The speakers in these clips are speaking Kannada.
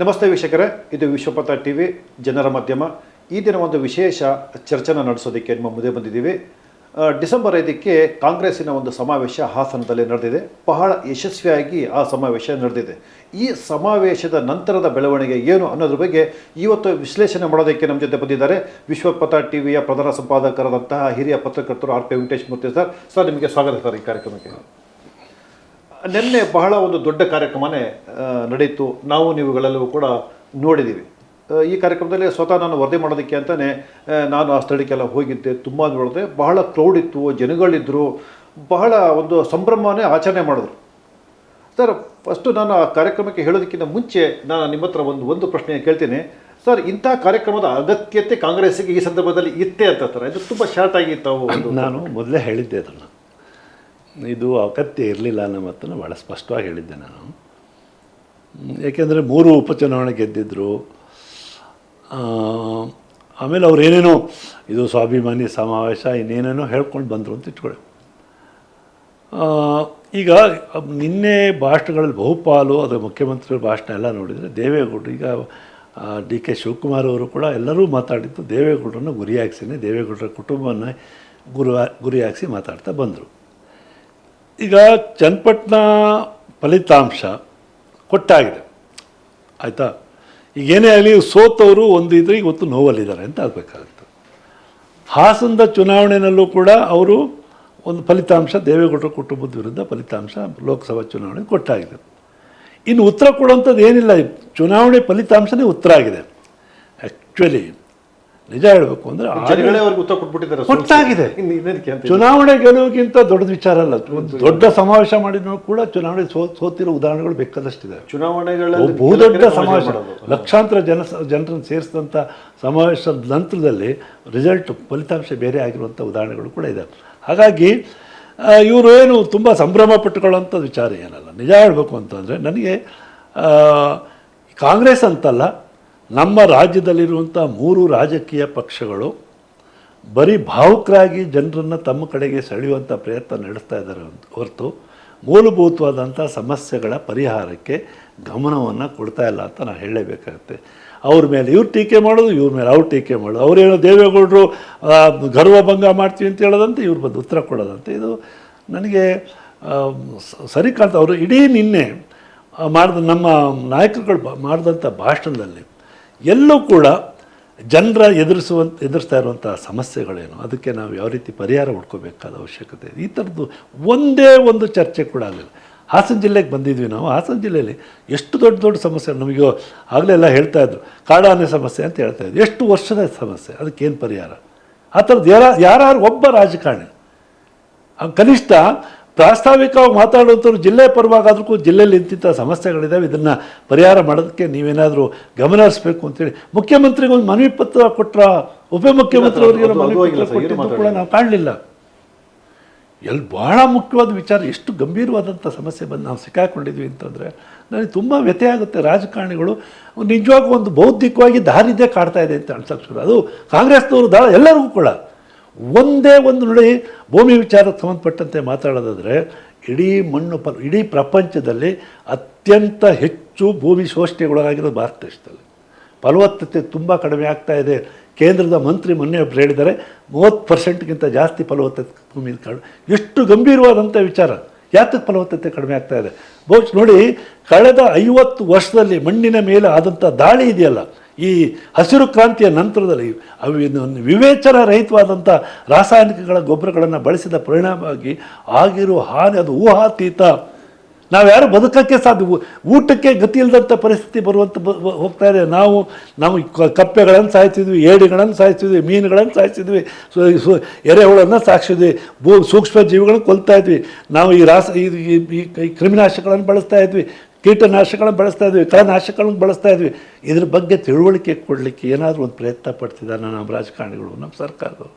ನಮಸ್ತೆ ವೀಕ್ಷಕರೇ, ಇದು ವಿಶ್ವಪಥ ಟಿ ವಿ ಜನರ ಮಾಧ್ಯಮ. ಈ ದಿನ ಒಂದು ವಿಶೇಷ ಚರ್ಚೆನ ನಡೆಸೋದಕ್ಕೆ ನಿಮ್ಮ ಮುಂದೆ ಬಂದಿದ್ದೀವಿ. ಡಿಸೆಂಬರ್ ಐದಕ್ಕೆ ಕಾಂಗ್ರೆಸ್ಸಿನ ಒಂದು ಸಮಾವೇಶ ಹಾಸನದಲ್ಲಿ ನಡೆದಿದೆ. ಬಹಳ ಯಶಸ್ವಿಯಾಗಿ ಆ ಸಮಾವೇಶ ನಡೆದಿದೆ. ಈ ಸಮಾವೇಶದ ನಂತರದ ಬೆಳವಣಿಗೆ ಏನು ಅನ್ನೋದ್ರ ಬಗ್ಗೆ ಇವತ್ತು ವಿಶ್ಲೇಷಣೆ ಮಾಡೋದಕ್ಕೆ ನಮ್ಮ ಜೊತೆ ಬಂದಿದ್ದಾರೆ ವಿಶ್ವಪಥ ಟಿ ವಿಯ ಪ್ರಧಾನ ಸಂಪಾದಕರಾದಂತಹ ಹಿರಿಯ ಪತ್ರಕರ್ತರು R P Venkatesh Murthy sir. Sir, ನಿಮಗೆ ಸ್ವಾಗತ ಸರ್ ಈ ಕಾರ್ಯಕ್ರಮಕ್ಕೆ. ನಿನ್ನೆ ಬಹಳ ಒಂದು ದೊಡ್ಡ ಕಾರ್ಯಕ್ರಮನೇ ನಡೆಯಿತು. ನಾವು ನೀವುಗಳೆಲ್ಲವೂ ಕೂಡ ನೋಡಿದ್ದೀವಿ. ಈ ಕಾರ್ಯಕ್ರಮದಲ್ಲಿ ಸ್ವತಃ ನಾನು ವರದಿ ಮಾಡೋದಕ್ಕೆ ಅಂತಲೇ ನಾನು ಆ ಸ್ಥಳಕ್ಕೆಲ್ಲ ಹೋಗಿದ್ದೆ. ತುಂಬ ನೋಡಿದೆ ಬಹಳ ಕ್ರೌಡ್ ಇತ್ತು ಜನಗಳಿದ್ದರು ಬಹಳ ಒಂದು ಸಂಭ್ರಮನೇ ಆಚರಣೆ ಮಾಡಿದ್ರು. ಸರ್ ಫಸ್ಟು ನಾನು ಆ ಕಾರ್ಯಕ್ರಮಕ್ಕೆ ಹೇಳೋದಕ್ಕಿಂತ ಮುಂಚೆ ನಾನು ನಿಮ್ಮ ಹತ್ರ ಒಂದು ಒಂದು ಪ್ರಶ್ನೆ ಕೇಳ್ತೀನಿ. ಸರ್, ಇಂಥ ಕಾರ್ಯಕ್ರಮದ ಅಗತ್ಯತೆ ಕಾಂಗ್ರೆಸ್ಸಿಗೆ ಈ ಸಂದರ್ಭದಲ್ಲಿ ಇತ್ತೆ ಅಂತ ಸರ್ ಇದು ತುಂಬ ಶಾರ್ಟ್ ಆಗಿ ನಾನು ಮೊದಲೇ ಹೇಳಿದ್ದೆ ಅದನ್ನು. ಇದು ಅಗತ್ಯ ಇರಲಿಲ್ಲ ಅನ್ನೋ ಮಾತನ್ನು ಭಾಳ ಸ್ಪಷ್ಟವಾಗಿ ಹೇಳಿದ್ದೆ ನಾನು. ಏಕೆಂದರೆ ಮೂರು ಉಪಚುನಾವಣೆ ಗೆದ್ದಿದ್ದರು ಆಮೇಲೆ ಅವ್ರು ಏನೇನೋ, ಇದು ಸ್ವಾಭಿಮಾನಿ ಸಮಾವೇಶ, ಇನ್ನೇನೇನೋ ಹೇಳ್ಕೊಂಡು ಬಂದರು ಅಂತ ಇಟ್ಕೊಳ್ಳಿ ಈಗ ನಿನ್ನೆ ಭಾಷಣಗಳಲ್ಲಿ ಬಹುಪಾಲು, ಅದು ಮುಖ್ಯಮಂತ್ರಿಗಳ ಭಾಷಣ ಎಲ್ಲ ನೋಡಿದರೆ ದೇವೇಗೌಡರು, ಈಗ ಡಿ ಕೆ ಶಿವಕುಮಾರ್ ಅವರು ಕೂಡ ಎಲ್ಲರೂ ಮಾತಾಡಿದ್ದು ದೇವೇಗೌಡರನ್ನು ಗುರಿಯಾಗಿಸಿನೇ, ದೇವೇಗೌಡರ ಕುಟುಂಬವನ್ನು ಗುರು ಗುರಿಯಾಗಿಸಿ ಮಾತಾಡ್ತಾ ಬಂದರು. ಈಗ ಚನ್ನಪಟ್ಟಣ ಫಲಿತಾಂಶ ಕೊಟ್ಟಾಗಿದೆ. ಆಯಿತಾ? ಈಗ ಏನೇ ಆಗಲಿ ಸೋತವರು ಒಂದು ಇದ್ರೆ ಇವತ್ತು ನೋವಲ್ಲಿದ್ದಾರೆ ಅಂತ ಆಗಬೇಕಾಗುತ್ತೆ. ಹಾಸನದ ಚುನಾವಣೆಯಲ್ಲೂ ಕೂಡ ಅವರು ಒಂದು ಫಲಿತಾಂಶ, ದೇವೇಗೌಡರ ಕುಟುಂಬದ ವಿರುದ್ಧ ಫಲಿತಾಂಶ ಲೋಕಸಭಾ ಚುನಾವಣೆ ಕೊಟ್ಟಾಗಿದೆ. ಇನ್ನು ಉತ್ತರ ಕೊಡುವಂಥದ್ದು ಏನಿಲ್ಲ. ಚುನಾವಣೆ ಫಲಿತಾಂಶನೇ ಉತ್ತರ ಆಗಿದೆ. ಆ್ಯಕ್ಚುಲಿ ನಿಜ ಹೇಳಬೇಕು ಅಂದ್ರೆ ಕೊಟ್ಟಾಗಿದೆ. ಚುನಾವಣೆ ಗೆಲುವಿಗಿಂತ ದೊಡ್ಡ ವಿಚಾರ ಅಲ್ಲ. ದೊಡ್ಡ ಸಮಾವೇಶ ಮಾಡಿದ್ರು ಕೂಡ ಚುನಾವಣೆ ಸೋತಿರೋ ಉದಾಹರಣೆಗಳು ಬೇಕಾದಷ್ಟಿದೆ. ಚುನಾವಣೆಗಳಲ್ಲಿ ಬಹುದೊಡ್ಡ ಸಮಾವೇಶ. ಲಕ್ಷಾಂತರ ಜನ ಜನರನ್ನು ಸೇರಿಸಿದಂಥ ಸಮಾವೇಶದ ನಂತರದಲ್ಲಿ ರಿಸಲ್ಟ್ ಫಲಿತಾಂಶ ಬೇರೆ ಆಗಿರುವಂಥ ಉದಾಹರಣೆಗಳು ಕೂಡ ಇದೆ. ಹಾಗಾಗಿ ಇವರು ಏನು ತುಂಬ ಸಂಭ್ರಮ ಪಟ್ಟುಕೊಳ್ಳೋಂಥ ವಿಚಾರ ಏನಲ್ಲ. ನಿಜ ಹೇಳಬೇಕು ಅಂತಂದರೆ ನನಗೆ ಕಾಂಗ್ರೆಸ್ ಅಂತಲ್ಲ ನಮ್ಮ ರಾಜ್ಯದಲ್ಲಿರುವಂಥ ಮೂರು ರಾಜಕೀಯ ಪಕ್ಷಗಳು ಬರೀ ಭಾವುಕರಾಗಿ ಜನರನ್ನು ತಮ್ಮ ಕಡೆಗೆ ಸೆಳೆಯುವಂಥ ಪ್ರಯತ್ನ ನಡೆಸ್ತಾ ಇದ್ದಾರೆ ಹೊರ್ತು- ಮೂಲಭೂತವಾದಂಥ ಸಮಸ್ಯೆಗಳ ಪರಿಹಾರಕ್ಕೆ ಗಮನವನ್ನು ಕೊಡ್ತಾ ಇಲ್ಲ ಅಂತ ನಾನು ಹೇಳಲೇಬೇಕಾಗುತ್ತೆ. ಅವ್ರ ಮೇಲೆ ಇವ್ರು ಟೀಕೆ ಮಾಡೋದು, ಇವ್ರ ಮೇಲೆ ಅವ್ರು ಟೀಕೆ ಮಾಡೋದು. ಅವರೇನೋ ದೇವೇಗೌಡರು ಗರ್ವ ಭಂಗ ಮಾಡ್ತೀವಿ ಅಂತ ಹೇಳೋದಂತೆ ಇವ್ರು ಬಂದು ಉತ್ತರ ಕೊಡೋದಂತೆ. ಇದು ನನಗೆ ಸರಿ ಕಾಣ್ತಾ ಅವರು ಇಡೀ ನಿನ್ನೆ ಮಾಡಿದ ನಮ್ಮ ನಾಯಕರುಗಳು ಮಾಡಿದಂಥ ಭಾಷಣದಲ್ಲಿ ಎಲ್ಲೂ ಕೂಡ ಜನರ ಎದುರಿಸುವಂಥ ಎದುರಿಸ್ತಾ ಇರುವಂಥ ಸಮಸ್ಯೆಗಳೇನು? ಅದಕ್ಕೆ ನಾವು ಯಾವ ರೀತಿ ಪರಿಹಾರ ಹುಡ್ಕೋಬೇಕಾದ ಅವಶ್ಯಕತೆ ಇದೆ? ಈ ಥರದ್ದು ಒಂದೇ ಒಂದು ಚರ್ಚೆ ಕೂಡ ಆಗಲಿಲ್ಲ. ಹಾಸನ ಜಿಲ್ಲೆಗೆ ಬಂದಿದ್ವಿ ನಾವು. ಹಾಸನ ಜಿಲ್ಲೆಯಲ್ಲಿ ಎಷ್ಟು ದೊಡ್ಡ ದೊಡ್ಡ ಸಮಸ್ಯೆ, ನಮಗೆ ಆಗಲೆಲ್ಲ ಹೇಳ್ತಾ ಇದ್ರು. ಕಾಡಾನೆ ಸಮಸ್ಯೆ ಅಂತ ಹೇಳ್ತಾ ಇದ್ರು. ಎಷ್ಟು ವರ್ಷದ ಸಮಸ್ಯೆ? ಅದಕ್ಕೇನು ಪರಿಹಾರ? ಆ ಥರದ್ದು ಯಾರ ಯಾರು ಒಬ್ಬ ರಾಜಕಾರಣಿ. ಕನಿಷ್ಠ ಪ್ರಾಸ್ತಾವಿಕವಾಗಿ ಮಾತಾಡುವಂಥವ್ರು ಜಿಲ್ಲೆ ಪರವಾಗಾದ್ರೂ ಜಿಲ್ಲೆಯಲ್ಲಿ ಇಂತಿಂಥ ಸಮಸ್ಯೆಗಳಿದ್ದಾವೆ ಇದನ್ನು ಪರಿಹಾರ ಮಾಡೋದಕ್ಕೆ ನೀವೇನಾದರೂ ಗಮನ ಹರಿಸ್ಬೇಕು ಅಂತೇಳಿ ಮುಖ್ಯಮಂತ್ರಿಗೆ ಒಂದು ಮನವಿ ಪತ್ರ ಕೊಟ್ಟರ ಉಪಮುಖ್ಯಮಂತ್ರಿ ಅವರಿಗೆ ಮನವಿ ಪತ್ರ ಕೊಟ್ಟಿದ್ದು ಕೂಡ ನಾವು ಕಾಣಲಿಲ್ಲ. ಎಲ್ಲಿ ಭಾಳ ಮುಖ್ಯವಾದ ವಿಚಾರ ಎಷ್ಟು ಗಂಭೀರವಾದಂಥ ಸಮಸ್ಯೆ ಬಂದು ನಾವು ಸಿಕ್ಕಾಕೊಂಡಿದ್ವಿ ಅಂತಂದರೆ ನನಗೆ ತುಂಬ ವ್ಯಥೆ ಆಗುತ್ತೆ. ರಾಜಕಾರಣಿಗಳು ನಿಜವಾಗೂ ಒಂದು ಬೌದ್ಧಿಕವಾಗಿ ದಾರಿದ್ಯ ಕಾಡ್ತಾ ಇದೆ ಅಂತ ಅನ್ಸಕ್ಕೆ ಶುರು ಅದು ಕಾಂಗ್ರೆಸ್ನವರು ದಾಳ ಎಲ್ಲರಿಗೂ ಕೂಡ. ಒಂದೇ ಒಂದು ನುಡಿ ಭೂಮಿ ವಿಚಾರಕ್ಕೆ ಸಂಬಂಧಪಟ್ಟಂತೆ ಮಾತಾಡೋದಾದರೆ, ಇಡೀ ಮಣ್ಣು ಪ, ಇಡೀ ಪ್ರಪಂಚದಲ್ಲಿ ಅತ್ಯಂತ ಹೆಚ್ಚು ಭೂಮಿ ಶೋಷಣೆಗೊಳಗಾಗಿರೋದು ಭಾರತ ದೇಶದಲ್ಲಿ. ಫಲವತ್ತತೆ ತುಂಬ ಕಡಿಮೆ ಆಗ್ತಾ ಇದೆ. ಕೇಂದ್ರದ ಮಂತ್ರಿ ಮೊನ್ನೆ ಒಬ್ಬರು ಹೇಳಿದ್ದಾರೆ, ಮೂವತ್ತು ಪರ್ಸೆಂಟ್ಗಿಂತ ಜಾಸ್ತಿ ಫಲವತ್ತತೆ ಭೂಮಿ ಕಾಡು. ಎಷ್ಟು ಗಂಭೀರವಾದಂಥ ವಿಚಾರ. ಯಾತಕ್ಕೆ ಫಲವತ್ತತೆ ಕಡಿಮೆ ಆಗ್ತಾ ಇದೆ? ಬಹುಶಃ ನೋಡಿ, ಕಳೆದ ಐವತ್ತು ವರ್ಷದಲ್ಲಿ ಮಣ್ಣಿನ ಮೇಲೆ ಆದಂಥ ದಾಳಿ ಇದೆಯಲ್ಲ, ಈ ಹಸಿರು ಕ್ರಾಂತಿಯ ನಂತರದಲ್ಲಿ ವಿವೇಚನ ರಹಿತವಾದಂಥ ರಾಸಾಯನಿಕಗಳ ಗೊಬ್ಬರಗಳನ್ನು ಬಳಸಿದ ಪರಿಣಾಮವಾಗಿ ಆಗಿರುವ ಹಾನಿ, ಅದು ಊಹಾತೀತ. ನಾವ್ಯಾರು ಬದುಕಕ್ಕೆ ಸಾಧ್ಯ ಊಟಕ್ಕೆ ಗತಿ ಇಲ್ಲದಂಥ ಪರಿಸ್ಥಿತಿ ಬರುವಂಥ ಹೋಗ್ತಾ ಇದೆ. ನಾವು ನಾವು ಕಪ್ಪೆಗಳನ್ನು ಸಾಯ್ತಿದ್ವಿ ಏಡಿಗಳನ್ನು ಸಾಯಿಸಿದ್ವಿ, ಮೀನುಗಳನ್ನು ಸಾಯಿಸಿದ್ವಿ, ಸೊ ಎರೆಹುಳನ್ನು ಸಾಕ್ಸಿದ್ವಿ ಭೂ ಸೂಕ್ಷ್ಮ ಜೀವಿಗಳನ್ನು ಕೊಲ್ತಾ ಇದ್ವಿ. ನಾವು ಈ ರಾಸ ಈ ಈ- ಕ್ರಿಮಿನಾಶಕಗಳನ್ನು ಬಳಸ್ತಾ ಇದ್ವಿ, ಕೀಟನಾಶಕಗಳನ್ನು ಬಳಸ್ತಾ ಇದ್ವಿ ಕಳನಾಶಕಗಳನ್ನು ಬಳಸ್ತಾ ಇದ್ವಿ. ಇದ್ರ ಬಗ್ಗೆ ತಿಳುವಳಿಕೆ ಕೊಡಲಿಕ್ಕೆ ಏನಾದರೂ ಒಂದು ಪ್ರಯತ್ನ ಪಡ್ತಿದ್ದಾರೆ ನಮ್ಮ ರಾಜಕಾರಣಿಗಳು, ನಮ್ಮ ಸರ್ಕಾರದವರು?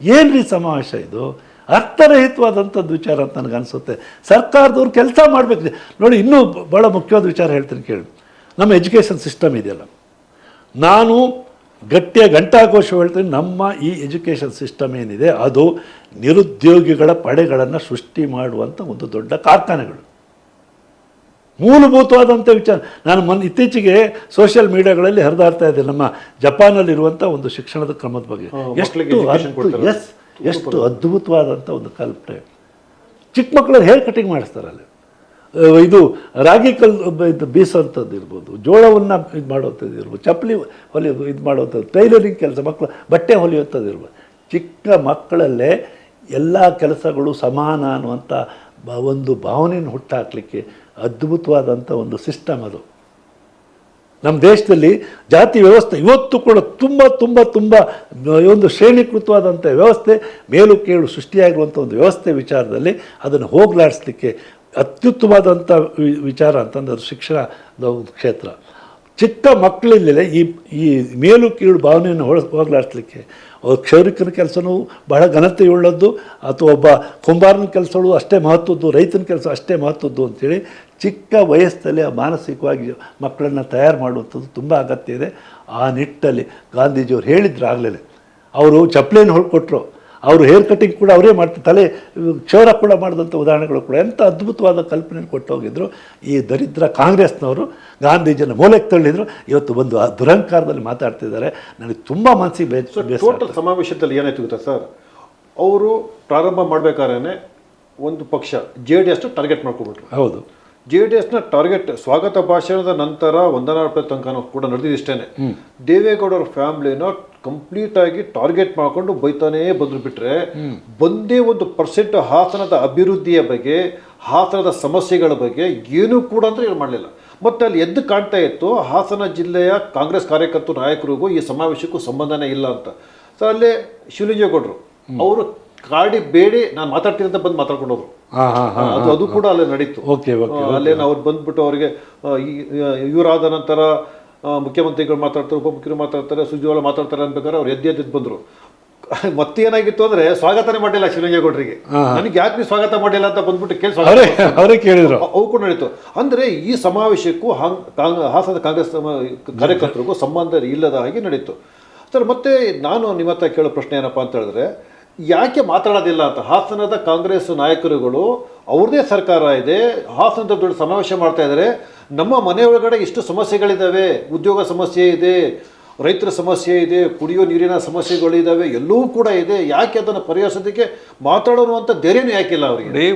ಏನು ರೀ ಸಮಾವೇಶ ಇದು? ಅರ್ಥರಹಿತವಾದಂಥದ್ದು ವಿಚಾರ ಅಂತ ನನಗೆ ಅನಿಸುತ್ತೆ. ಸರ್ಕಾರದವ್ರು ಕೆಲಸ ಮಾಡಬೇಕು. ನೋಡಿ ಇನ್ನೂ ಭಾಳ ಮುಖ್ಯವಾದ ವಿಚಾರ ಹೇಳ್ತೀನಿ ಕೇಳಿ. ನಮ್ಮ ಎಜುಕೇಷನ್ ಸಿಸ್ಟಮ್ ಇದೆಯಲ್ಲ. ನಾನು ಗಟ್ಟಿಯ ಗಂಟಾಘೋಷ ಹೇಳ್ತೀನಿ ನಮ್ಮ ಈ ಎಜುಕೇಷನ್ ಸಿಸ್ಟಮ್ ಏನಿದೆ ಅದು ನಿರುದ್ಯೋಗಿಗಳ ಪಡೆಗಳನ್ನು ಸೃಷ್ಟಿ ಮಾಡುವಂಥ ಒಂದು ದೊಡ್ಡ ಕಾರ್ಖಾನೆಗಳು. ಮೂಲಭೂತವಾದಂಥ ವಿಚಾರ. ನಾನು ಮೊನ್ನೆ ಇತ್ತೀಚೆಗೆ ಸೋಷಿಯಲ್ ಮೀಡಿಯಾಗಳಲ್ಲಿ ಹರಿದಾಡ್ತಾ ಇದ್ದೆ ನಮ್ಮ ಜಪಾನಲ್ಲಿರುವಂಥ ಒಂದು ಶಿಕ್ಷಣದ ಕ್ರಮದ ಬಗ್ಗೆ. ಎಷ್ಟು. ಎಸ್ ಎಷ್ಟು ಅದ್ಭುತವಾದಂಥ ಒಂದು ಕಲ್ಪನೆ. ಚಿಕ್ಕ ಮಕ್ಕಳು ಹೇರ್ ಕಟಿಂಗ್ ಮಾಡಿಸ್ತಾರೆ ಅಲ್ಲಿ? ಇದು ರಾಗಿ ಕಲ್ ಇದು ಬೀಸೋಂಥದ್ದು ಇರ್ಬೋದು ಜೋಳವನ್ನು ಇದು ಮಾಡುವಂಥದ್ದು ಇರ್ಬೋದು ಚಪ್ಪಲಿ ಹೊಲಿ ಇದು ಮಾಡುವಂಥದ್ದು ಟೈಲರಿಂಗ್ ಕೆಲಸ ಮಕ್ಕಳು ಬಟ್ಟೆ ಹೊಲಿಯುವಂಥದ್ದು ಇರ್ಬೋದು. ಚಿಕ್ಕ ಮಕ್ಕಳಲ್ಲೇ ಎಲ್ಲ ಕೆಲಸಗಳು ಸಮಾನ ಅನ್ನುವಂಥ ಒಂದು ಭಾವನೆಯನ್ನು ಹುಟ್ಟಾಕಲಿಕ್ಕೆ ಅದ್ಭುತವಾದಂಥ ಒಂದು ಸಿಸ್ಟಮ್ ಅದು. ನಮ್ಮ ದೇಶದಲ್ಲಿ ಜಾತಿ ವ್ಯವಸ್ಥೆ ಇವತ್ತು ಕೂಡ ತುಂಬ ತುಂಬ ತುಂಬ ಒಂದು ಶ್ರೇಣೀಕೃತವಾದಂಥ ವ್ಯವಸ್ಥೆ ಮೇಲು ಕೇಳು ಸೃಷ್ಟಿಯಾಗಿರುವಂಥ ಒಂದು ವ್ಯವಸ್ಥೆ ವಿಚಾರದಲ್ಲಿ ಅದನ್ನು ಹೋಗಲಾಡಿಸ್ಲಿಕ್ಕೆ ಅತ್ಯುತ್ತಮವಾದಂಥ ವಿಚಾರ ಅಂತಂದ್ರೆ ಅದು ಶಿಕ್ಷಣದ ಒಂದು ಕ್ಷೇತ್ರ. ಚಿಕ್ಕ ಮಕ್ಕಳಲ್ಲೇ ಈ ಈ ಮೇಲು ಕೀಳು ಭಾವನೆಯನ್ನು ಹೊಳ ಹೋಗಲಾಡಿಸ್ಲಿಕ್ಕೆ ಕ್ಷೌರಿಕನ ಕೆಲಸವೂ ಬಹಳ ಘನತೆಯುಳ್ಳದ್ದು, ಅಥವಾ ಒಬ್ಬ ಕುಂಬಾರನ ಕೆಲಸಗಳು ಅಷ್ಟೇ ಮಹತ್ವದ್ದು, ರೈತನ ಕೆಲಸ ಅಷ್ಟೇ ಮಹತ್ವದ್ದು ಅಂಥೇಳಿ ಚಿಕ್ಕ ವಯಸ್ಸಲ್ಲಿ ಆ ಮಾನಸಿಕವಾಗಿ ಮಕ್ಕಳನ್ನು ತಯಾರು ಮಾಡುವಂಥದ್ದು ತುಂಬ ಅಗತ್ಯ ಇದೆ. ಆ ನಿಟ್ಟಲ್ಲಿ ಗಾಂಧೀಜಿಯವರು ಹೇಳಿದ್ರು ಆಗಲೇ ಅವರು ಚಪ್ಪಲಿಯನ್ನು ಹೊಳ್ಕೊಟ್ರು ಅವರು ಹೇರ್ ಕಟಿಂಗ್ ಕೂಡ ಅವರೇ ಮಾಡ್ತಾರೆ ತಲೆ ಕ್ಷೌರ ಕೂಡ ಮಾಡಿದಂಥ ಉದಾಹರಣೆಗಳು ಕೂಡ ಎಂಥ ಅದ್ಭುತವಾದ ಕಲ್ಪನೆ ಕೊಟ್ಟು ಹೋಗಿದ್ರು. ಈ ದರಿದ್ರ ಕಾಂಗ್ರೆಸ್ನವರು ಗಾಂಧೀಜಿಯನ್ನು ಮೂಲಕ್ಕೆ ತಳ್ಳಿದ್ರು. ಇವತ್ತು ಒಂದು ಆ ದುರಹಂಕಾರದಲ್ಲಿ ಮಾತಾಡ್ತಿದ್ದಾರೆ. ನನಗೆ ತುಂಬ ಮನಸ್ಸಿಗೆ ಬೇಸ ಬೇಸರ ಟೋಟಲ್ ಸಮಾವೇಶದಲ್ಲಿ ಏನಾಯ್ತು ಗೊತ್ತಾ ಸರ್? ಅವರು ಪ್ರಾರಂಭ ಮಾಡ್ಬೇಕಾದ್ರೆ ಒಂದು ಪಕ್ಷ ಜೆ ಡಿ ಎಸ್ನ ಟಾರ್ಗೆಟ್ ಮಾಡ್ಕೊಬಿಟ್ರು ಹೌದು. ಜೆ ಡಿ ಎಸ್ನ ಟಾರ್ಗೆಟ್ ಸ್ವಾಗತ ಭಾಷಣದ ನಂತರ ವಂದನಾ ತನಕ ಕೂಡ ನಡೆದಿದ್ದೇನೆ ದೇವೇಗೌಡರ ಫ್ಯಾಮಿಲಿನ ಕಂಪ್ಲೀಟ್ ಆಗಿ ಟಾರ್ಗೆಟ್ ಮಾಡ್ಕೊಂಡು ಬೈತಾನೇ ಬಂದ್ರು ಬಿಟ್ರೆ ಒಂದೇ ಒಂದು ಪರ್ಸೆಂಟ್ ಹಾಸನದ ಅಭಿವೃದ್ಧಿಯ ಬಗ್ಗೆ ಹಾಸನದ ಸಮಸ್ಯೆಗಳ ಬಗ್ಗೆ ಏನೂ ಕೂಡ ಅಂತ ಏನು ಮಾಡಲಿಲ್ಲ. ಮತ್ತೆ ಅಲ್ಲಿ ಎದ್ದು ಕಾಣ್ತಾ ಇತ್ತು ಹಾಸನ ಜಿಲ್ಲೆಯ ಕಾಂಗ್ರೆಸ್ ಕಾರ್ಯಕರ್ತರು ನಾಯಕರಿಗೂ ಈ ಸಮಾವೇಶಕ್ಕೂ ಸಂಬಂಧನೇ ಇಲ್ಲ ಅಂತ. ಸರ್ ಅಲ್ಲೇ ಶಿವಲಿಂಗೇಗೌಡರು ಅವರು ಕಾಡಿ ಬೇಡಿ ನಾನು ಮಾತಾಡ್ತೀನಿ ಅಂತ ಬಂದು ಮಾತಾಡ್ಕೊಂಡು ಹೋದ್ರು ಅದು ಅದು ಕೂಡ ಅಲ್ಲೇ ನಡೀತು. ಅಲ್ಲೇನು ಅವ್ರು ಬಂದ್ಬಿಟ್ಟು ಅವರಿಗೆ ಇವರಾದ ನಂತರ ಮುಖ್ಯಮಂತ್ರಿಗಳು ಮಾತಾಡ್ತಾರೆ ಉಪಮುಖ್ಯರು ಮಾತಾಡ್ತಾರೆ ಸುಜ್ವಾಲ ಮಾತಾಡ್ತಾರೆ ಅನ್ಬೇಕಾದ್ರೆ ಅವ್ರು ಎದ್ದು ಎದ್ದು ಬಂದರು. ಮತ್ತೆ ಏನಾಗಿತ್ತು ಅಂದ್ರೆ ಸ್ವಾಗತನೇ ಮಾಡಿಲ್ಲ ಶಿವಲಿಂಗೇಗೌಡರಿಗೆ. ನನಗೆ ಯಾಕೆ ನೀವು ಸ್ವಾಗತ ಮಾಡಿಲ್ಲ ಅಂತ ಬಂದ್ಬಿಟ್ಟು ಕೇಳಿ ಕೇಳಿದರು. ಅವು ಕೂಡ ನಡೀತು. ಅಂದ್ರೆ ಈ ಸಮಾವೇಶಕ್ಕೂ ಹಾಂಗ್ ಹಾಸನ ಕಾಂಗ್ರೆಸ್ ಕಾರ್ಯಕರ್ತರಿಗೂ ಸಂಬಂಧ ಇಲ್ಲದ ಹಾಗೆ ನಡೀತು. ಸರ್ ಮತ್ತೆ ನಾನು ನಿಮ್ಮ ಹತ್ರ ಕೇಳೋ ಪ್ರಶ್ನೆ ಏನಪ್ಪಾ ಅಂತ ಹೇಳಿದ್ರೆ ಯಾಕೆ ಮಾತಾಡೋದಿಲ್ಲ ಅಂತ? ಹಾಸನದ ಕಾಂಗ್ರೆಸ್ ನಾಯಕರುಗಳು ಅವ್ರದೇ ಸರ್ಕಾರ ಇದೆ ಹಾಸನದ ದೊಡ್ಡ ಸಮಾವೇಶ ಮಾಡ್ತಾ ಇದ್ದಾರೆ. ನಮ್ಮ ಮನೆ ಒಳಗಡೆ ಇಷ್ಟು ಸಮಸ್ಯೆಗಳಿದ್ದಾವೆ ಉದ್ಯೋಗ ಸಮಸ್ಯೆ ಇದೆ, ರೈತರ ಸಮಸ್ಯೆ ಇದೆ, ಕುಡಿಯೋ ನೀರಿನ ಸಮಸ್ಯೆಗಳಿದ್ದಾವೆ ಎಲ್ಲವೂ ಕೂಡ ಇದೆ. ಯಾಕೆ ಅದನ್ನು ಪರಿಹರಿಸೋದಕ್ಕೆ ಮಾತಾಡೋರು ಅಂತ ಧೈರ್ಯನೂ ಯಾಕಿಲ್ಲ ಅವರಿಗೆ?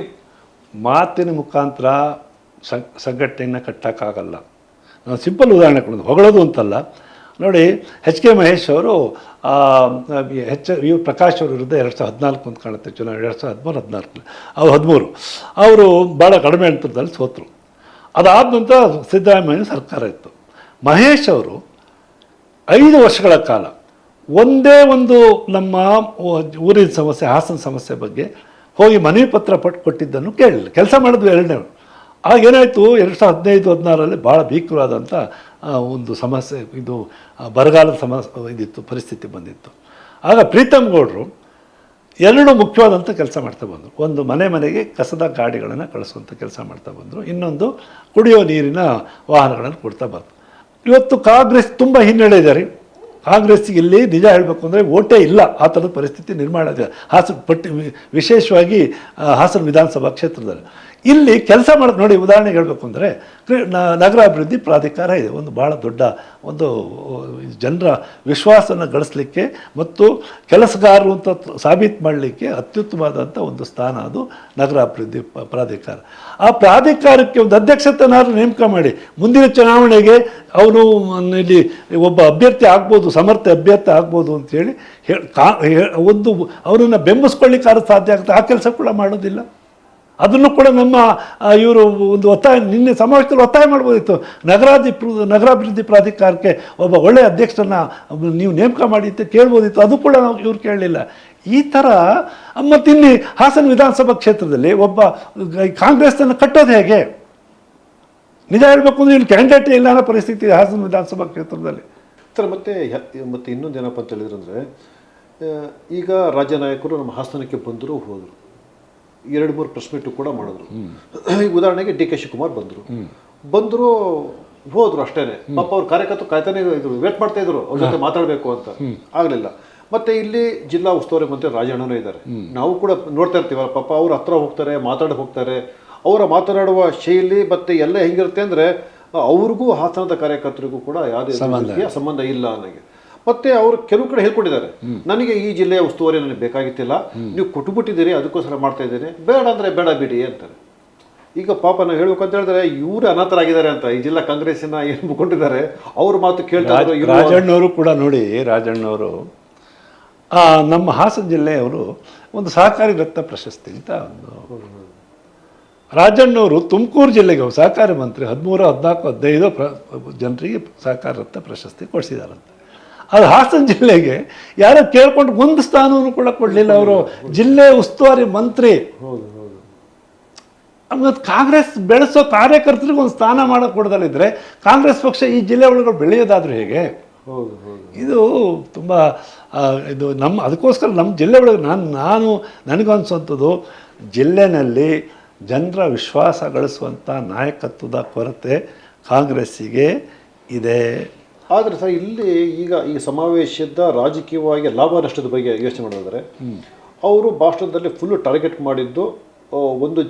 ಮಾತಿನ ಮುಖಾಂತರ ಸಂಘಟನೆಯನ್ನು ಕಟ್ಟೋಕ್ಕಾಗಲ್ಲ. ನಾನು ಸಿಂಪಲ್ ಉದಾಹರಣೆ ಕೊಡೋದು, ಹೊಗಳೋದು ಅಂತಲ್ಲ. ನೋಡಿ ಎಚ್ ಕೆ ಮಹೇಶ್ ಅವರು ಎಚ್ ಯು ಪ್ರಕಾಶ್ ಅವರು ವಿರುದ್ಧ ಎರಡು ಸಾವಿರದ ಹದಿನಾಲ್ಕು ಅಂತ ಕಾಣುತ್ತೆ ಚುನಾವಣೆ, ಎರಡು ಸಾವಿರದ ಹದಿಮೂರು ಹದಿನಾಲ್ಕು ಅವ್ರು ಹದಿಮೂರು. ಅವರು ಭಾಳ ಕಡಿಮೆ ಅಂತರದಲ್ಲಿ ಸೋತರು. ಅದಾದ ನಂತರ ಸಿದ್ದರಾಮಯ್ಯ ಸರ್ಕಾರ ಇತ್ತು. ಮಹೇಶ್ ಅವರು ಐದು ವರ್ಷಗಳ ಕಾಲ ಒಂದೇ ಒಂದು ನಮ್ಮ ಊರಿನ ಸಮಸ್ಯೆ, ಹಾಸನ ಸಮಸ್ಯೆ ಬಗ್ಗೆ ಹೋಗಿ ಮನವಿ ಪತ್ರ ಪಟ್ಟು ಕೊಟ್ಟಿದ್ದನ್ನು ಕೇಳಲಿಲ್ಲ ಕೆಲಸ ಮಾಡಿದ್ವಿ ಎರಡನೇ ಆಗ ಏನಾಯಿತು, ಎರಡು ಸಾವಿರದ ಹದಿನೈದು, ಹದಿನಾರರಲ್ಲಿ ಭಾಳ ಭೀಕರವಾದಂಥ ಒಂದು ಸಮಸ್ಯೆ, ಇದು ಬರಗಾಲದ ಸಮಸ್ಯೆ ಇದಿತ್ತು, ಪರಿಸ್ಥಿತಿ ಬಂದಿತ್ತು. ಆಗ ಪ್ರೀತಮ್ ಗೌಡರು ಎರಡು ಮುಖ್ಯವಾದಂಥ ಕೆಲಸ ಮಾಡ್ತಾ ಬಂದರು. ಒಂದು ಮನೆ ಮನೆಗೆ ಕಸದ ಗಾಡಿಗಳನ್ನು ಕಳಿಸುವಂಥ ಕೆಲಸ ಮಾಡ್ತಾ ಬಂದರು. ಇನ್ನೊಂದು ಕುಡಿಯೋ ನೀರಿನ ವಾಹನಗಳನ್ನು ಕೊಡ್ತಾ ಬಂದರು. ಇವತ್ತು ಕಾಂಗ್ರೆಸ್ ತುಂಬ ಹಿನ್ನಡೆ ಇದೆ ರೀ. ಕಾಂಗ್ರೆಸ್ಸಿಗೆ ಇಲ್ಲಿ ನಿಜ ಹೇಳಬೇಕು ಅಂದರೆ ಓಟೇ ಇಲ್ಲ. ಆ ಥರದ ಪರಿಸ್ಥಿತಿ ನಿರ್ಮಾಣ ಆಗಿದೆ ಹಾಸನ ಪಟ್ಟಿ, ವಿಶೇಷವಾಗಿ ಹಾಸನ ವಿಧಾನಸಭಾ ಕ್ಷೇತ್ರದಲ್ಲಿ. ಇಲ್ಲಿ ಕೆಲಸ ಮಾಡೋದು ನೋಡಿ ಉದಾಹರಣೆ ಹೇಳಬೇಕು ಅಂದರೆ ನಗರಾಭಿವೃದ್ಧಿ ಪ್ರಾಧಿಕಾರ ಇದೆ. ಒಂದು ಭಾಳ ದೊಡ್ಡ, ಒಂದು ಜನರ ವಿಶ್ವಾಸನ ಗಳಿಸ್ಲಿಕ್ಕೆ ಮತ್ತು ಕೆಲಸಗಾರರು ಅಂತ ಸಾಬೀತು ಮಾಡಲಿಕ್ಕೆ ಅತ್ಯುತ್ತಮವಾದಂಥ ಒಂದು ಸ್ಥಾನ ಅದು ನಗರಾಭಿವೃದ್ಧಿ ಪ್ರಾಧಿಕಾರ. ಆ ಪ್ರಾಧಿಕಾರಕ್ಕೆ ಒಂದು ಅಧ್ಯಕ್ಷತನಾದ್ರು ನೇಮಕ ಮಾಡಿ. ಮುಂದಿನ ಚುನಾವಣೆಗೆ ಅವನು ಇಲ್ಲಿ ಒಬ್ಬ ಅಭ್ಯರ್ಥಿ ಆಗ್ಬೋದು, ಸಮರ್ಥ ಅಭ್ಯರ್ಥಿ ಆಗ್ಬೋದು ಅಂತೇಳಿ ಒಂದು ಅವರನ್ನು ಬೆಂಬಲಿಸ್ಕೊಳ್ಳಿಕ್ಕಾದ್ರೂ ಸಾಧ್ಯ ಆಗುತ್ತೆ ಆ ಕೆಲಸ ಕೂಡ ಮಾಡೋದಿಲ್ಲ. ಅದನ್ನು ಕೂಡ ನಮ್ಮ ಇವರು ಒಂದು ಒತ್ತಾಯ, ನಿನ್ನೆ ಸಮಾವೇಶದಲ್ಲಿ ಒತ್ತಾಯ ಮಾಡ್ಬೋದಿತ್ತು. ನಗರಾಧಿ ನಗರಾಭಿವೃದ್ಧಿ ಪ್ರಾಧಿಕಾರಕ್ಕೆ ಒಬ್ಬ ಒಳ್ಳೆಯ ಅಧ್ಯಕ್ಷರನ್ನ ನೀವು ನೇಮಕ ಮಾಡಿ ಅಂತ ಕೇಳ್ಬೋದಿತ್ತು. ಅದು ಕೂಡ ನಾವು ಇವ್ರು ಕೇಳಲಿಲ್ಲ. ಈ ಥರ ಮತ್ತಿಲ್ಲಿ ಹಾಸನ ವಿಧಾನಸಭಾ ಕ್ಷೇತ್ರದಲ್ಲಿ ಒಬ್ಬ ಕಾಂಗ್ರೆಸ್ಸನ್ನು ಕಟ್ಟೋದು ಹೇಗೆ? ನಿಜ ಹೇಳಬೇಕು ಅಂದರೆ ಇಲ್ಲಿ ಕ್ಯಾಂಡಿಡೇಟ್ ಇಲ್ಲ ಅನ್ನೋ ಪರಿಸ್ಥಿತಿ ಹಾಸನ ವಿಧಾನಸಭಾ ಕ್ಷೇತ್ರದಲ್ಲಿ. ಸರ್, ಮತ್ತೆ ಮತ್ತೆ ಇನ್ನೊಂದು ಏನಪ್ಪ ಅಂತ ಹೇಳಿದ್ರೆ ಅಂದರೆ ಈಗ ರಾಜ್ಯ ನಾಯಕರು ನಮ್ಮ ಹಾಸನಕ್ಕೆ ಬಂದರು ಹೋದರು. ಎರಡು ಮೂರು ಪ್ರೆಸ್ ಮೀಟು ಕೂಡ ಮಾಡಿದ್ರು. ಈಗ ಉದಾಹರಣೆಗೆ ಡಿ ಕೆ ಶಿವಕುಮಾರ್ ಬಂದರು. ಬಂದರು ಹೋದ್ರು ಅಷ್ಟೇನೆ. ಪಾಪ ಅವ್ರ ಕಾರ್ಯಕರ್ತರು ಕಾಯ್ತಾನೆ ಇದ್ರು. ವೇಟ್ ಮಾಡ್ತಾ ಇದ್ರು ಅವ್ರ ಜೊತೆ ಮಾತಾಡಬೇಕು ಅಂತ. ಆಗಲಿಲ್ಲ. ಮತ್ತೆ ಇಲ್ಲಿ ಜಿಲ್ಲಾ ಉಸ್ತುವಾರಿ ಮಂತ್ರಿ ರಾಜಣ್ಣನೂ ಇದ್ದಾರೆ. ನಾವು ಕೂಡ ನೋಡ್ತಾ ಇರ್ತೀವಲ್ಲ ಪಾಪ ಅವ್ರ ಹತ್ರ ಹೋಗ್ತಾರೆ ಮಾತಾಡಕ್ಕೆ ಹೋಗ್ತಾರೆ. ಅವರ ಮಾತನಾಡುವ ಶೈಲಿ ಮತ್ತೆ ಎಲ್ಲ ಹೆಂಗಿರುತ್ತೆ ಅಂದರೆ ಅವ್ರಿಗೂ ಹಾಸನದ ಕಾರ್ಯಕರ್ತರಿಗೂ ಕೂಡ ಯಾವುದೇ ಸಂಬಂಧ ಇಲ್ಲ ನನಗೆ ಮತ್ತೆ ಅವರು ಕೆಲವು ಕಡೆ ಹೇಳ್ಕೊಟ್ಟಿದ್ದಾರೆ. ನನಗೆ ಈ ಜಿಲ್ಲೆಯ ಉಸ್ತುವಾರಿ ನನಗೆ ಬೇಕಾಗಿತ್ತಿಲ್ಲ. ನೀವು ಕೊಟ್ಬಿಟ್ಟಿದ್ದೀರಿ ಅದಕ್ಕೋಸ್ಕರ ಮಾಡ್ತಾ ಇದ್ದೀನಿ. ಬೇಡ ಅಂದರೆ ಬೇಡ ಬಿಡಿ ಅಂತಾರೆ. ಈಗ ಪಾಪ ನಾವು ಹೇಳ್ಬೇಕು ಅಂತ ಹೇಳಿದ್ರೆ ಇವರು ಅನಾಥರಾಗಿದ್ದಾರೆ ಅಂತ. ಈ ಜಿಲ್ಲಾ ಕಾಂಗ್ರೆಸ್ಸಿನ ಏನು ಮುಖಂಡಿದ್ದಾರೆ ಅವ್ರ ಮಾತು ಕೇಳ್ತಾ ಇದ್ರು, ರಾಜಣ್ಣವರು ಕೂಡ ನೋಡಿ ರಾಜಣ್ಣವರು ಆ, ನಮ್ಮ ಹಾಸನ ಜಿಲ್ಲೆಯವರು ಒಂದು ಸಹಕಾರಿ ರತ್ನ ಪ್ರಶಸ್ತಿ ಅಂತ ಒಂದು. ರಾಜಣ್ಣವರು ತುಮಕೂರು ಜಿಲ್ಲೆಗೆ ಸಹಕಾರಿ ಮಂತ್ರಿ ಹದಿಮೂರು ಹದಿನಾಲ್ಕು ಹದಿನೈದು ಪ್ರ ಜನರಿಗೆ ಸಹಕಾರ ರತ್ನ ಪ್ರಶಸ್ತಿ ಕೊಡಿಸಿದಾರಂತೆ ಅದು ಹಾಸನ ಜಿಲ್ಲೆಗೆ ಯಾರೋ ಕೇಳ್ಕೊಂಡು ಒಂದು ಸ್ಥಾನವನ್ನು ಕೂಡ ಕೊಡಲಿಲ್ಲ ಅವರು. ಜಿಲ್ಲೆ ಉಸ್ತುವಾರಿ ಮಂತ್ರಿ. ಮತ್ತು ಕಾಂಗ್ರೆಸ್ ಬೆಳೆಸೋ ಕಾರ್ಯಕರ್ತರಿಗೆ ಒಂದು ಸ್ಥಾನ ಮಾಡೋಕೆ ಕೊಡದಲ್ಲಿದ್ದರೆ ಕಾಂಗ್ರೆಸ್ ಪಕ್ಷ ಈ ಜಿಲ್ಲೆ ಒಳಗೆ ಬೆಳೆಯೋದಾದರೂ ಹೇಗೆ? ಇದು ತುಂಬ ಇದು ನಮ್ಮ, ಅದಕ್ಕೋಸ್ಕರ ನಮ್ಮ ಜಿಲ್ಲೆ ಒಳಗೆ ನಾನು ನಾನು ನನಗನ್ಸುವಂಥದ್ದು ಜಿಲ್ಲೆನಲ್ಲಿ ಜನರ ವಿಶ್ವಾಸ ಗಳಿಸುವಂಥ ನಾಯಕತ್ವದ ಕೊರತೆ ಕಾಂಗ್ರೆಸ್ಸಿಗೆ ಇದೆ. ಆದರೆ ಸರ್ ಇಲ್ಲಿ ಈಗ ಈ ಸಮಾವೇಶದ ರಾಜಕೀಯವಾಗಿ ಲಾಭ ನಷ್ಟದ ಬಗ್ಗೆ ಯೋಚನೆ ಮಾಡೋದಾದರೆ ಅವರು ಭಾಷಣದಲ್ಲಿ ಫುಲ್ ಟಾರ್ಗೆಟ್ ಮಾಡಿದ್ದು ಒಂದು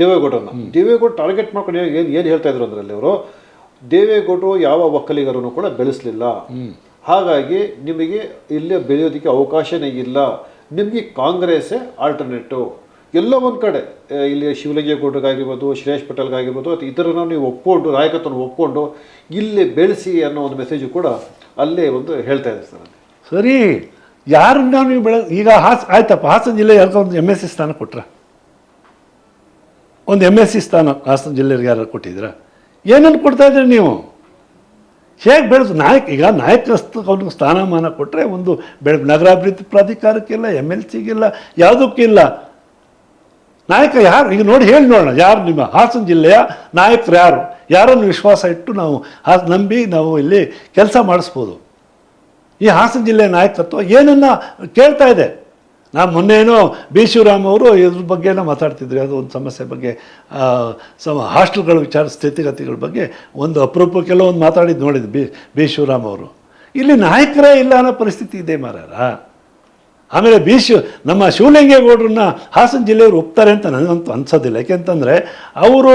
ದೇವೇಗೌಡರನ್ನು. ದೇವೇಗೌಡ ಟಾರ್ಗೆಟ್ ಮಾಡ್ಕೊಂಡು ಏನು ಏನು ಹೇಳ್ತಾ ಇದ್ರು ಅದರಲ್ಲಿ ಅವರು ದೇವೇಗೌಡರು ಯಾವ ಒಕ್ಕಲಿಗರನ್ನು ಕೂಡ ಬೆಳೆಸಲಿಲ್ಲ. ಹಾಗಾಗಿ ನಿಮಗೆ ಇಲ್ಲೇ ಬೆಳೆಯೋದಕ್ಕೆ ಅವಕಾಶನೇ ಇಲ್ಲ. ನಿಮಗೆ ಕಾಂಗ್ರೆಸ್ಸೇ ಆಲ್ಟರ್ನೇಟಿವ್ ಎಲ್ಲೋ ಒಂದು ಕಡೆ ಇಲ್ಲಿ ಇಲ್ಲಿ ಶಿವಲಿಂಗೇಗೌಡರಿಗಾಗಿರ್ಬೋದು ಶ್ರೇಯಸ್ ಪಟೇಲ್ಗಾಗಿರ್ಬೋದು, ಅಥವಾ ಇತರನ್ನ ನೀವು ಒಪ್ಕೊಂಡು, ನಾಯಕತ್ವನ ಒಪ್ಕೊಂಡು ಇಲ್ಲಿ ಬೆಳೆಸಿ ಅನ್ನೋ ಒಂದು ಮೆಸೇಜು ಕೂಡ ಅಲ್ಲೇ ಒಂದು ಹೇಳ್ತಾ ಇದೆ ಸರ್ ಸರಿ ಸರಿ ಯಾರನ್ನ ನೀವು ಬೆಳೆ, ಈಗ ಹಾಸ, ಆಯ್ತಪ್ಪ, ಹಾಸನ ಜಿಲ್ಲೆ ಯಾರಿಗೋ ಒಂದು ಎಂ ಎಸ್ ಸಿ ಸ್ಥಾನ ಕೊಟ್ರ? ಒಂದು ಎಂ ಎಸ್ ಸಿ ಸ್ಥಾನ ಹಾಸನ ಜಿಲ್ಲೆಯವ್ರಿಗೆ ಯಾರು ಕೊಟ್ಟಿದ್ದೀರಾ? ಏನನ್ನು ಕೊಡ್ತಾ ಇದ್ದೀರಿ ನೀವು? ಹೇಗೆ ಬೆಳೆದು, ನಾಯಕ, ಈಗ ನಾಯಕಸ್ಥ ಅವ್ರಿಗೆ ಸ್ಥಾನಮಾನ ಕೊಟ್ಟರೆ ಒಂದು ಬೆಳೆ, ನಗರಾಭಿವೃದ್ಧಿ ಪ್ರಾಧಿಕಾರಕ್ಕಿಲ್ಲ ಎಂ ಎಲ್ ಸಿಗಿಲ್ಲ ಯಾವುದಕ್ಕಿಲ್ಲ. ನಾಯಕ ಯಾರು? ಈಗ ನೋಡಿ ಹೇಳಿ ನೋಡೋಣ. ಯಾರು ನಿಮ್ಮ ಹಾಸನ ಜಿಲ್ಲೆಯ ನಾಯಕರು ಯಾರು? ಯಾರನ್ನು ವಿಶ್ವಾಸ ಇಟ್ಟು ನಾವು ಹಾ ನಂಬಿ ನಾವು ಇಲ್ಲಿ ಕೆಲಸ ಮಾಡಿಸ್ಬೋದು? ಈ ಹಾಸನ ಜಿಲ್ಲೆಯ ನಾಯಕತ್ವ ಏನನ್ನ ಕೇಳ್ತಾ ಇದೆ? ನಾನು ಮೊನ್ನೇನೋ ಬಿ. ಶಿವರಾಮ್ ಅವರು ಇದ್ರ ಬಗ್ಗೆನೋ ಮಾತಾಡ್ತಿದ್ರು. ಅದು ಒಂದು ಸಮಸ್ಯೆ ಬಗ್ಗೆ ಸಮ ಹಾಸ್ಟೆಲ್ಗಳ ವಿಚಾರ ಸ್ಥಿತಿಗತಿಗಳ ಬಗ್ಗೆ ಒಂದು ಅಪರೂಪಕ್ಕೆಲ್ಲ ಒಂದು ಮಾತಾಡಿದ್ದು ನೋಡಿದ್ದು ಬಿ ಬಿ. ಶಿವರಾಮ್ ಅವರು. ಇಲ್ಲಿ ನಾಯಕರೇ ಇಲ್ಲ ಅನ್ನೋ ಪರಿಸ್ಥಿತಿ ಇದೆ ಮಾರಾರ. ಆಮೇಲೆ ಬಿ ಶಿವ ನಮ್ಮ ಶಿವಲಿಂಗೇಗೌಡರನ್ನ ಹಾಸನ ಜಿಲ್ಲೆಯವರು ಒಪ್ತಾರೆ ಅಂತ ನನಗಂತೂ ಅನ್ಸೋದಿಲ್ಲ. ಯಾಕೆಂತಂದರೆ ಅವರು,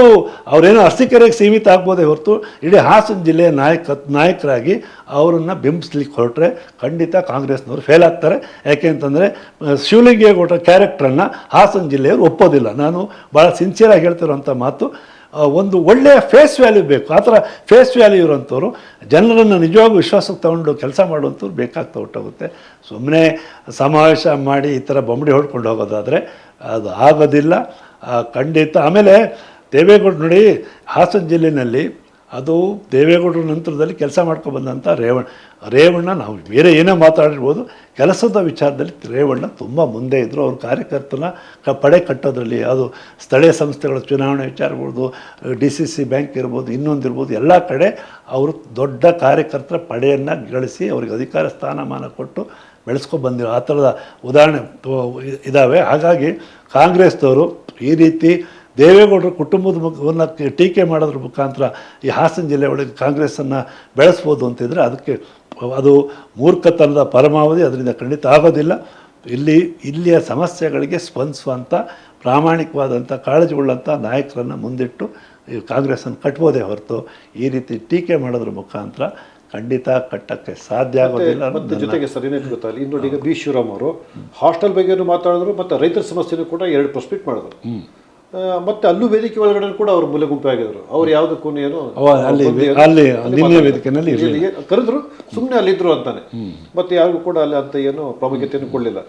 ಅವರೇನೋ ಅರಸೀಕೆರೆಗೆ ಸೀಮಿತ ಆಗ್ಬೋದೇ ಹೊರತು ಇಡೀ ಹಾಸನ ಜಿಲ್ಲೆಯ ನಾಯಕ, ನಾಯಕರಾಗಿ ಅವರನ್ನು ಬಿಂಬಿಸ್ಲಿಕ್ಕೆ ಹೊರಟ್ರೆ ಖಂಡಿತ ಕಾಂಗ್ರೆಸ್ನವರು ಫೇಲ್ ಆಗ್ತಾರೆ. ಯಾಕೆ ಅಂತಂದರೆ ಶಿವಲಿಂಗೇಗೌಡರ ಕ್ಯಾರೆಕ್ಟ್ರನ್ನು ಹಾಸನ ಜಿಲ್ಲೆಯವರು ಒಪ್ಪೋದಿಲ್ಲ. ನಾನು ಭಾಳ ಸಿನ್ಸಿಯರಾಗಿ ಹೇಳ್ತಿರೋಂಥ ಮಾತು ಒಂದು ಒಳ್ಳೆಯ ಫೇಸ್ ವ್ಯಾಲ್ಯೂ ಬೇಕು. ಆ ಥರ ಫೇಸ್ ವ್ಯಾಲ್ಯೂ ಇರೋಂಥವ್ರು ಜನರನ್ನು ನಿಜವಾಗೂ ವಿಶ್ವಾಸಕ್ಕೆ ತಗೊಂಡು ಕೆಲಸ ಮಾಡುವಂಥವ್ರು ಬೇಕಾಗ್ತಾ ಹೊಟ್ಟೋಗುತ್ತೆ. ಸುಮ್ಮನೆ ಸಮಾವೇಶ ಮಾಡಿ ಈ ಥರ ಬೊಂಬಡಿ ಹೊಡ್ಕೊಂಡು ಹೋಗೋದಾದರೆ ಅದು ಆಗೋದಿಲ್ಲ. ಖಂಡಿತ. ಆಮೇಲೆ ದೇವೇಗೌಡ ನೋಡಿ ಹಾಸನ ಜಿಲ್ಲೆಯಲ್ಲಿ ಅದು ದೇವೇಗೌಡರ ನಂತರದಲ್ಲಿ ಕೆಲಸ ಮಾಡ್ಕೊಬಂದಂಥ ರೇವಣ್ಣ. ರೇವಣ್ಣ ನಾವು ಬೇರೆ ಏನೇ ಮಾತಾಡಿರ್ಬೋದು, ಕೆಲಸದ ವಿಚಾರದಲ್ಲಿ ರೇವಣ್ಣ ತುಂಬ ಮುಂದೆ ಇದ್ದರು ಅವ್ರ ಕಾರ್ಯಕರ್ತನ ಕ, ಪಡೆ ಕಟ್ಟೋದ್ರಲ್ಲಿ ಅದು ಸ್ಥಳೀಯ ಸಂಸ್ಥೆಗಳ ಚುನಾವಣೆ ವಿಚಾರ ಇರ್ಬೋದು ಡಿ ಸಿ ಸಿ ಬ್ಯಾಂಕ್ ಇರ್ಬೋದು ಇನ್ನೊಂದಿರ್ಬೋದು ಎಲ್ಲ ಕಡೆ ಅವರು ದೊಡ್ಡ ಕಾರ್ಯಕರ್ತರ ಪಡೆಯನ್ನು ಗಳಿಸಿ ಅವ್ರಿಗೆ ಅಧಿಕಾರ ಸ್ಥಾನಮಾನ ಕೊಟ್ಟು ಬೆಳೆಸ್ಕೊಂಡು ಬಂದಿರೋ. ಆ ಥರದ ಉದಾಹರಣೆ ಇದ್ದಾವೆ ಹಾಗಾಗಿ ಕಾಂಗ್ರೆಸ್ದವರು ಈ ರೀತಿ ದೇವೇಗೌಡರ ಕುಟುಂಬದ ಮುಖವನ್ನು ಟೀಕೆ ಮಾಡೋದ್ರ ಮುಖಾಂತರ ಈ ಹಾಸನ ಜಿಲ್ಲೆ ಒಳಗೆ ಕಾಂಗ್ರೆಸ್ಸನ್ನು ಬೆಳೆಸ್ಬೋದು ಅಂತಿದ್ರೆ ಅದಕ್ಕೆ ಅದು ಮೂರ್ಖತನದ ಪರಮಾವಧಿ ಅದರಿಂದ ಖಂಡಿತ ಆಗೋದಿಲ್ಲ. ಇಲ್ಲಿ ಇಲ್ಲಿಯ ಸಮಸ್ಯೆಗಳಿಗೆ ಸ್ಪಂದಿಸುವಂಥ ಪ್ರಾಮಾಣಿಕವಾದಂಥ ಕಾಳಜಿಯುಳ್ಳಂಥ ನಾಯಕರನ್ನು ಮುಂದಿಟ್ಟು ಈ ಕಾಂಗ್ರೆಸ್ಸನ್ನು ಕಟ್ಬೋದೇ ಹೊರತು ಈ ರೀತಿ ಟೀಕೆ ಮಾಡೋದ್ರ ಮುಖಾಂತರ ಖಂಡಿತ ಕಟ್ಟಕ್ಕೆ ಸಾಧ್ಯ ಆಗೋದಿಲ್ಲ ಮತ್ತು ಜೊತೆಗೆ ಸರ್ ಏನೇನು ಗೊತ್ತಲ್ಲ ಇನ್ನು ಈಗ ಬಿ ಶಿವರಾಮ್ ಅವರು ಹಾಸ್ಟೆಲ್ ಬಗ್ಗೆನೂ ಮಾತಾಡಿದ್ರು ಮತ್ತು ರೈತರ ಸಮಸ್ಯೆನೂ ಕೂಡ ಎರಡು ಪ್ರಸ್ಪೆಕ್ಟ್ ಮಾಡಿದ್ರು. ಮತ್ತೆ ಅಲ್ಲೂ ವೇದಿಕೆ ಒಳಗಡೆ ಕೂಡ ಅವ್ರು ಮೂಲೆ ಗುಂಪಾಗಿದ್ರು ಅವ್ರು ಯಾವುದಕ್ಕೂ ಏನು ಅಲ್ಲಿ ವೇದಿಕೆನಲ್ಲಿ ಕರೆದ್ರು ಸುಮ್ಮನೆ ಅಲ್ಲಿದ್ರು ಅಂತಾನೆ. ಮತ್ತೆ ಯಾರಿಗೂ ಕೂಡ ಅಲ್ಲಿ ಅಂತ ಏನು ಪ್ರಾಮುಖ್ಯತೆಯನ್ನು ಕೊಡಲಿಲ್ಲ.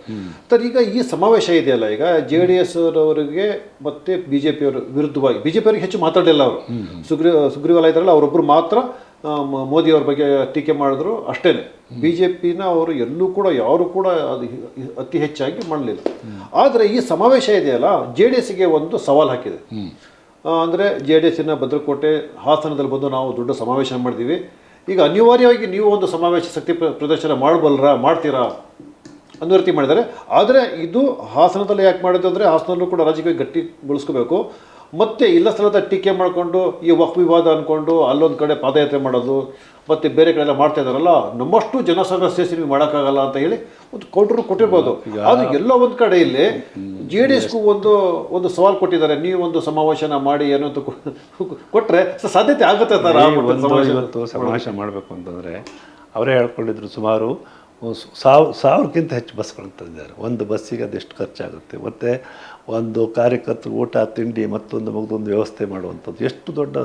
ಸರ್ ಈಗ ಈ ಸಮಾವೇಶ ಇದೆಯಲ್ಲ ಈಗ ಜೆ ಡಿ ಎಸ್ ಅವರಿಗೆ ಮತ್ತೆ ಬಿಜೆಪಿ ಅವರು ವಿರುದ್ಧವಾಗಿ ಬಿಜೆಪಿ ಅವರಿಗೆ ಹೆಚ್ಚು ಮಾತಾಡಲಿಲ್ಲ ಅವರು. ಸುಗ್ರೀ ಸುಗ್ರೀವಾಲ ಇದ್ರಲ್ಲ ಅವರೊಬ್ಬರು ಮಾತ್ರ ಆ, ಮ- ಮೋದಿ ಅವ್ರ ಬಗ್ಗೆ ಟೀಕೆ ಮಾಡಿದ್ರು ಅಷ್ಟೇನೆ. ಬಿಜೆಪಿನ ಅವರು ಎಲ್ಲೂ ಕೂಡ ಯಾರು ಕೂಡ ಅದು ಅತಿ ಹೆಚ್ಚಾಗಿ ಮಾಡಲಿಲ್ಲ. ಆದರೆ ಈ ಸಮಾವೇಶ ಇದೆಯಲ್ಲ ಜೆ ಡಿ ಎಸ್ಗೆ ಒಂದು ಸವಾಲು ಹಾಕಿದೆ. ಅಂದರೆ ಜೆ ಡಿ ಎಸ್ಸಿನ ಭದ್ರಕೋಟೆ ಹಾಸನದಲ್ಲಿ ಬಂದು ನಾವು ದೊಡ್ಡ ಸಮಾವೇಶ ಮಾಡಿದ್ದೀವಿ ಈಗ ಅನಿವಾರ್ಯವಾಗಿ ನೀವು ಒಂದು ಸಮಾವೇಶ ಶಕ್ತಿ ಪ್ರ- ಪ್ರದರ್ಶನ ಮಾಡಬಲ್ಲರ ಮಾಡ್ತೀರಾ ಅನ್ನೋ ರೀತಿ ಮಾಡಿದ್ದಾರೆ. ಆದರೆ ಇದು ಹಾಸನದಲ್ಲಿ ಯಾಕೆ ಮಾಡಿದ್ದು ಅಂದರೆ ಹಾಸನಲ್ಲೂ ಕೂಡ ರಾಜಕೀಯ ಗಟ್ಟಿಗೊಳಿಸ್ಕೋಬೇಕು ಮತ್ತೆ ಇಲ್ಲ ಸ್ಥಳದ ಟೀಕೆ ಮಾಡಿಕೊಂಡು ಈ ವಕ್ ವಿವಾದ ಅಂದ್ಕೊಂಡು ಅಲ್ಲೊಂದು ಕಡೆ ಪಾದಯಾತ್ರೆ ಮಾಡೋದು ಮತ್ತು ಬೇರೆ ಕಡೆ ಎಲ್ಲ ಮಾಡ್ತಾ ಇದಾರಲ್ಲ ನಮ್ಮಷ್ಟು ಜನಸಂಘ ಸೇರಿಸಿ ನೀವು ಮಾಡೋಕ್ಕಾಗಲ್ಲ ಅಂತ ಹೇಳಿ ಒಂದು ಕೌಂಟ್ರು ಕೊಟ್ಟಿರ್ಬೋದು. ಅದು ಎಲ್ಲೋ ಒಂದು ಕಡೆ ಇಲ್ಲಿ ಜೆ ಡಿ ಎಸ್ಗೂ ಒಂದು ಒಂದು ಸವಾಲು ಕೊಟ್ಟಿದ್ದಾರೆ. ನೀವು ಒಂದು ಸಮಾವೇಶನ ಮಾಡಿ ಏನೋ ಅಂತ ಕೊ- ಕೊಟ್ರೆ ಸ- ಸಾಧ್ಯತೆ ಆಗುತ್ತೆ ಸರ್ ಸಮಾವೇಶ ಮಾಡಬೇಕು ಅಂತಂದರೆ ಅವರೇ ಹೇಳ್ಕೊಂಡಿದ್ರು ಸುಮಾರು ಸಾವ್, ಸಾವಿರಕ್ಕಿಂತ ಹೆಚ್ಚು ಬಸ್ಗಳನ್ನು ತಂದಿದ್ದಾರೆ ಒಂದು ಬಸ್ಸಿಗೆ ಅದೆಷ್ಟು ಖರ್ಚಾಗುತ್ತೆ? ಮತ್ತು ಒಂದು ಕಾರ್ಯಕರ್ತರು ಊಟ, ತಿಂಡಿ, ಮತ್ತೊಂದು ಮಗದೊಂದು ವ್ಯವಸ್ಥೆ ಮಾಡುವಂಥದ್ದು. ಎಷ್ಟು ದೊಡ್ಡ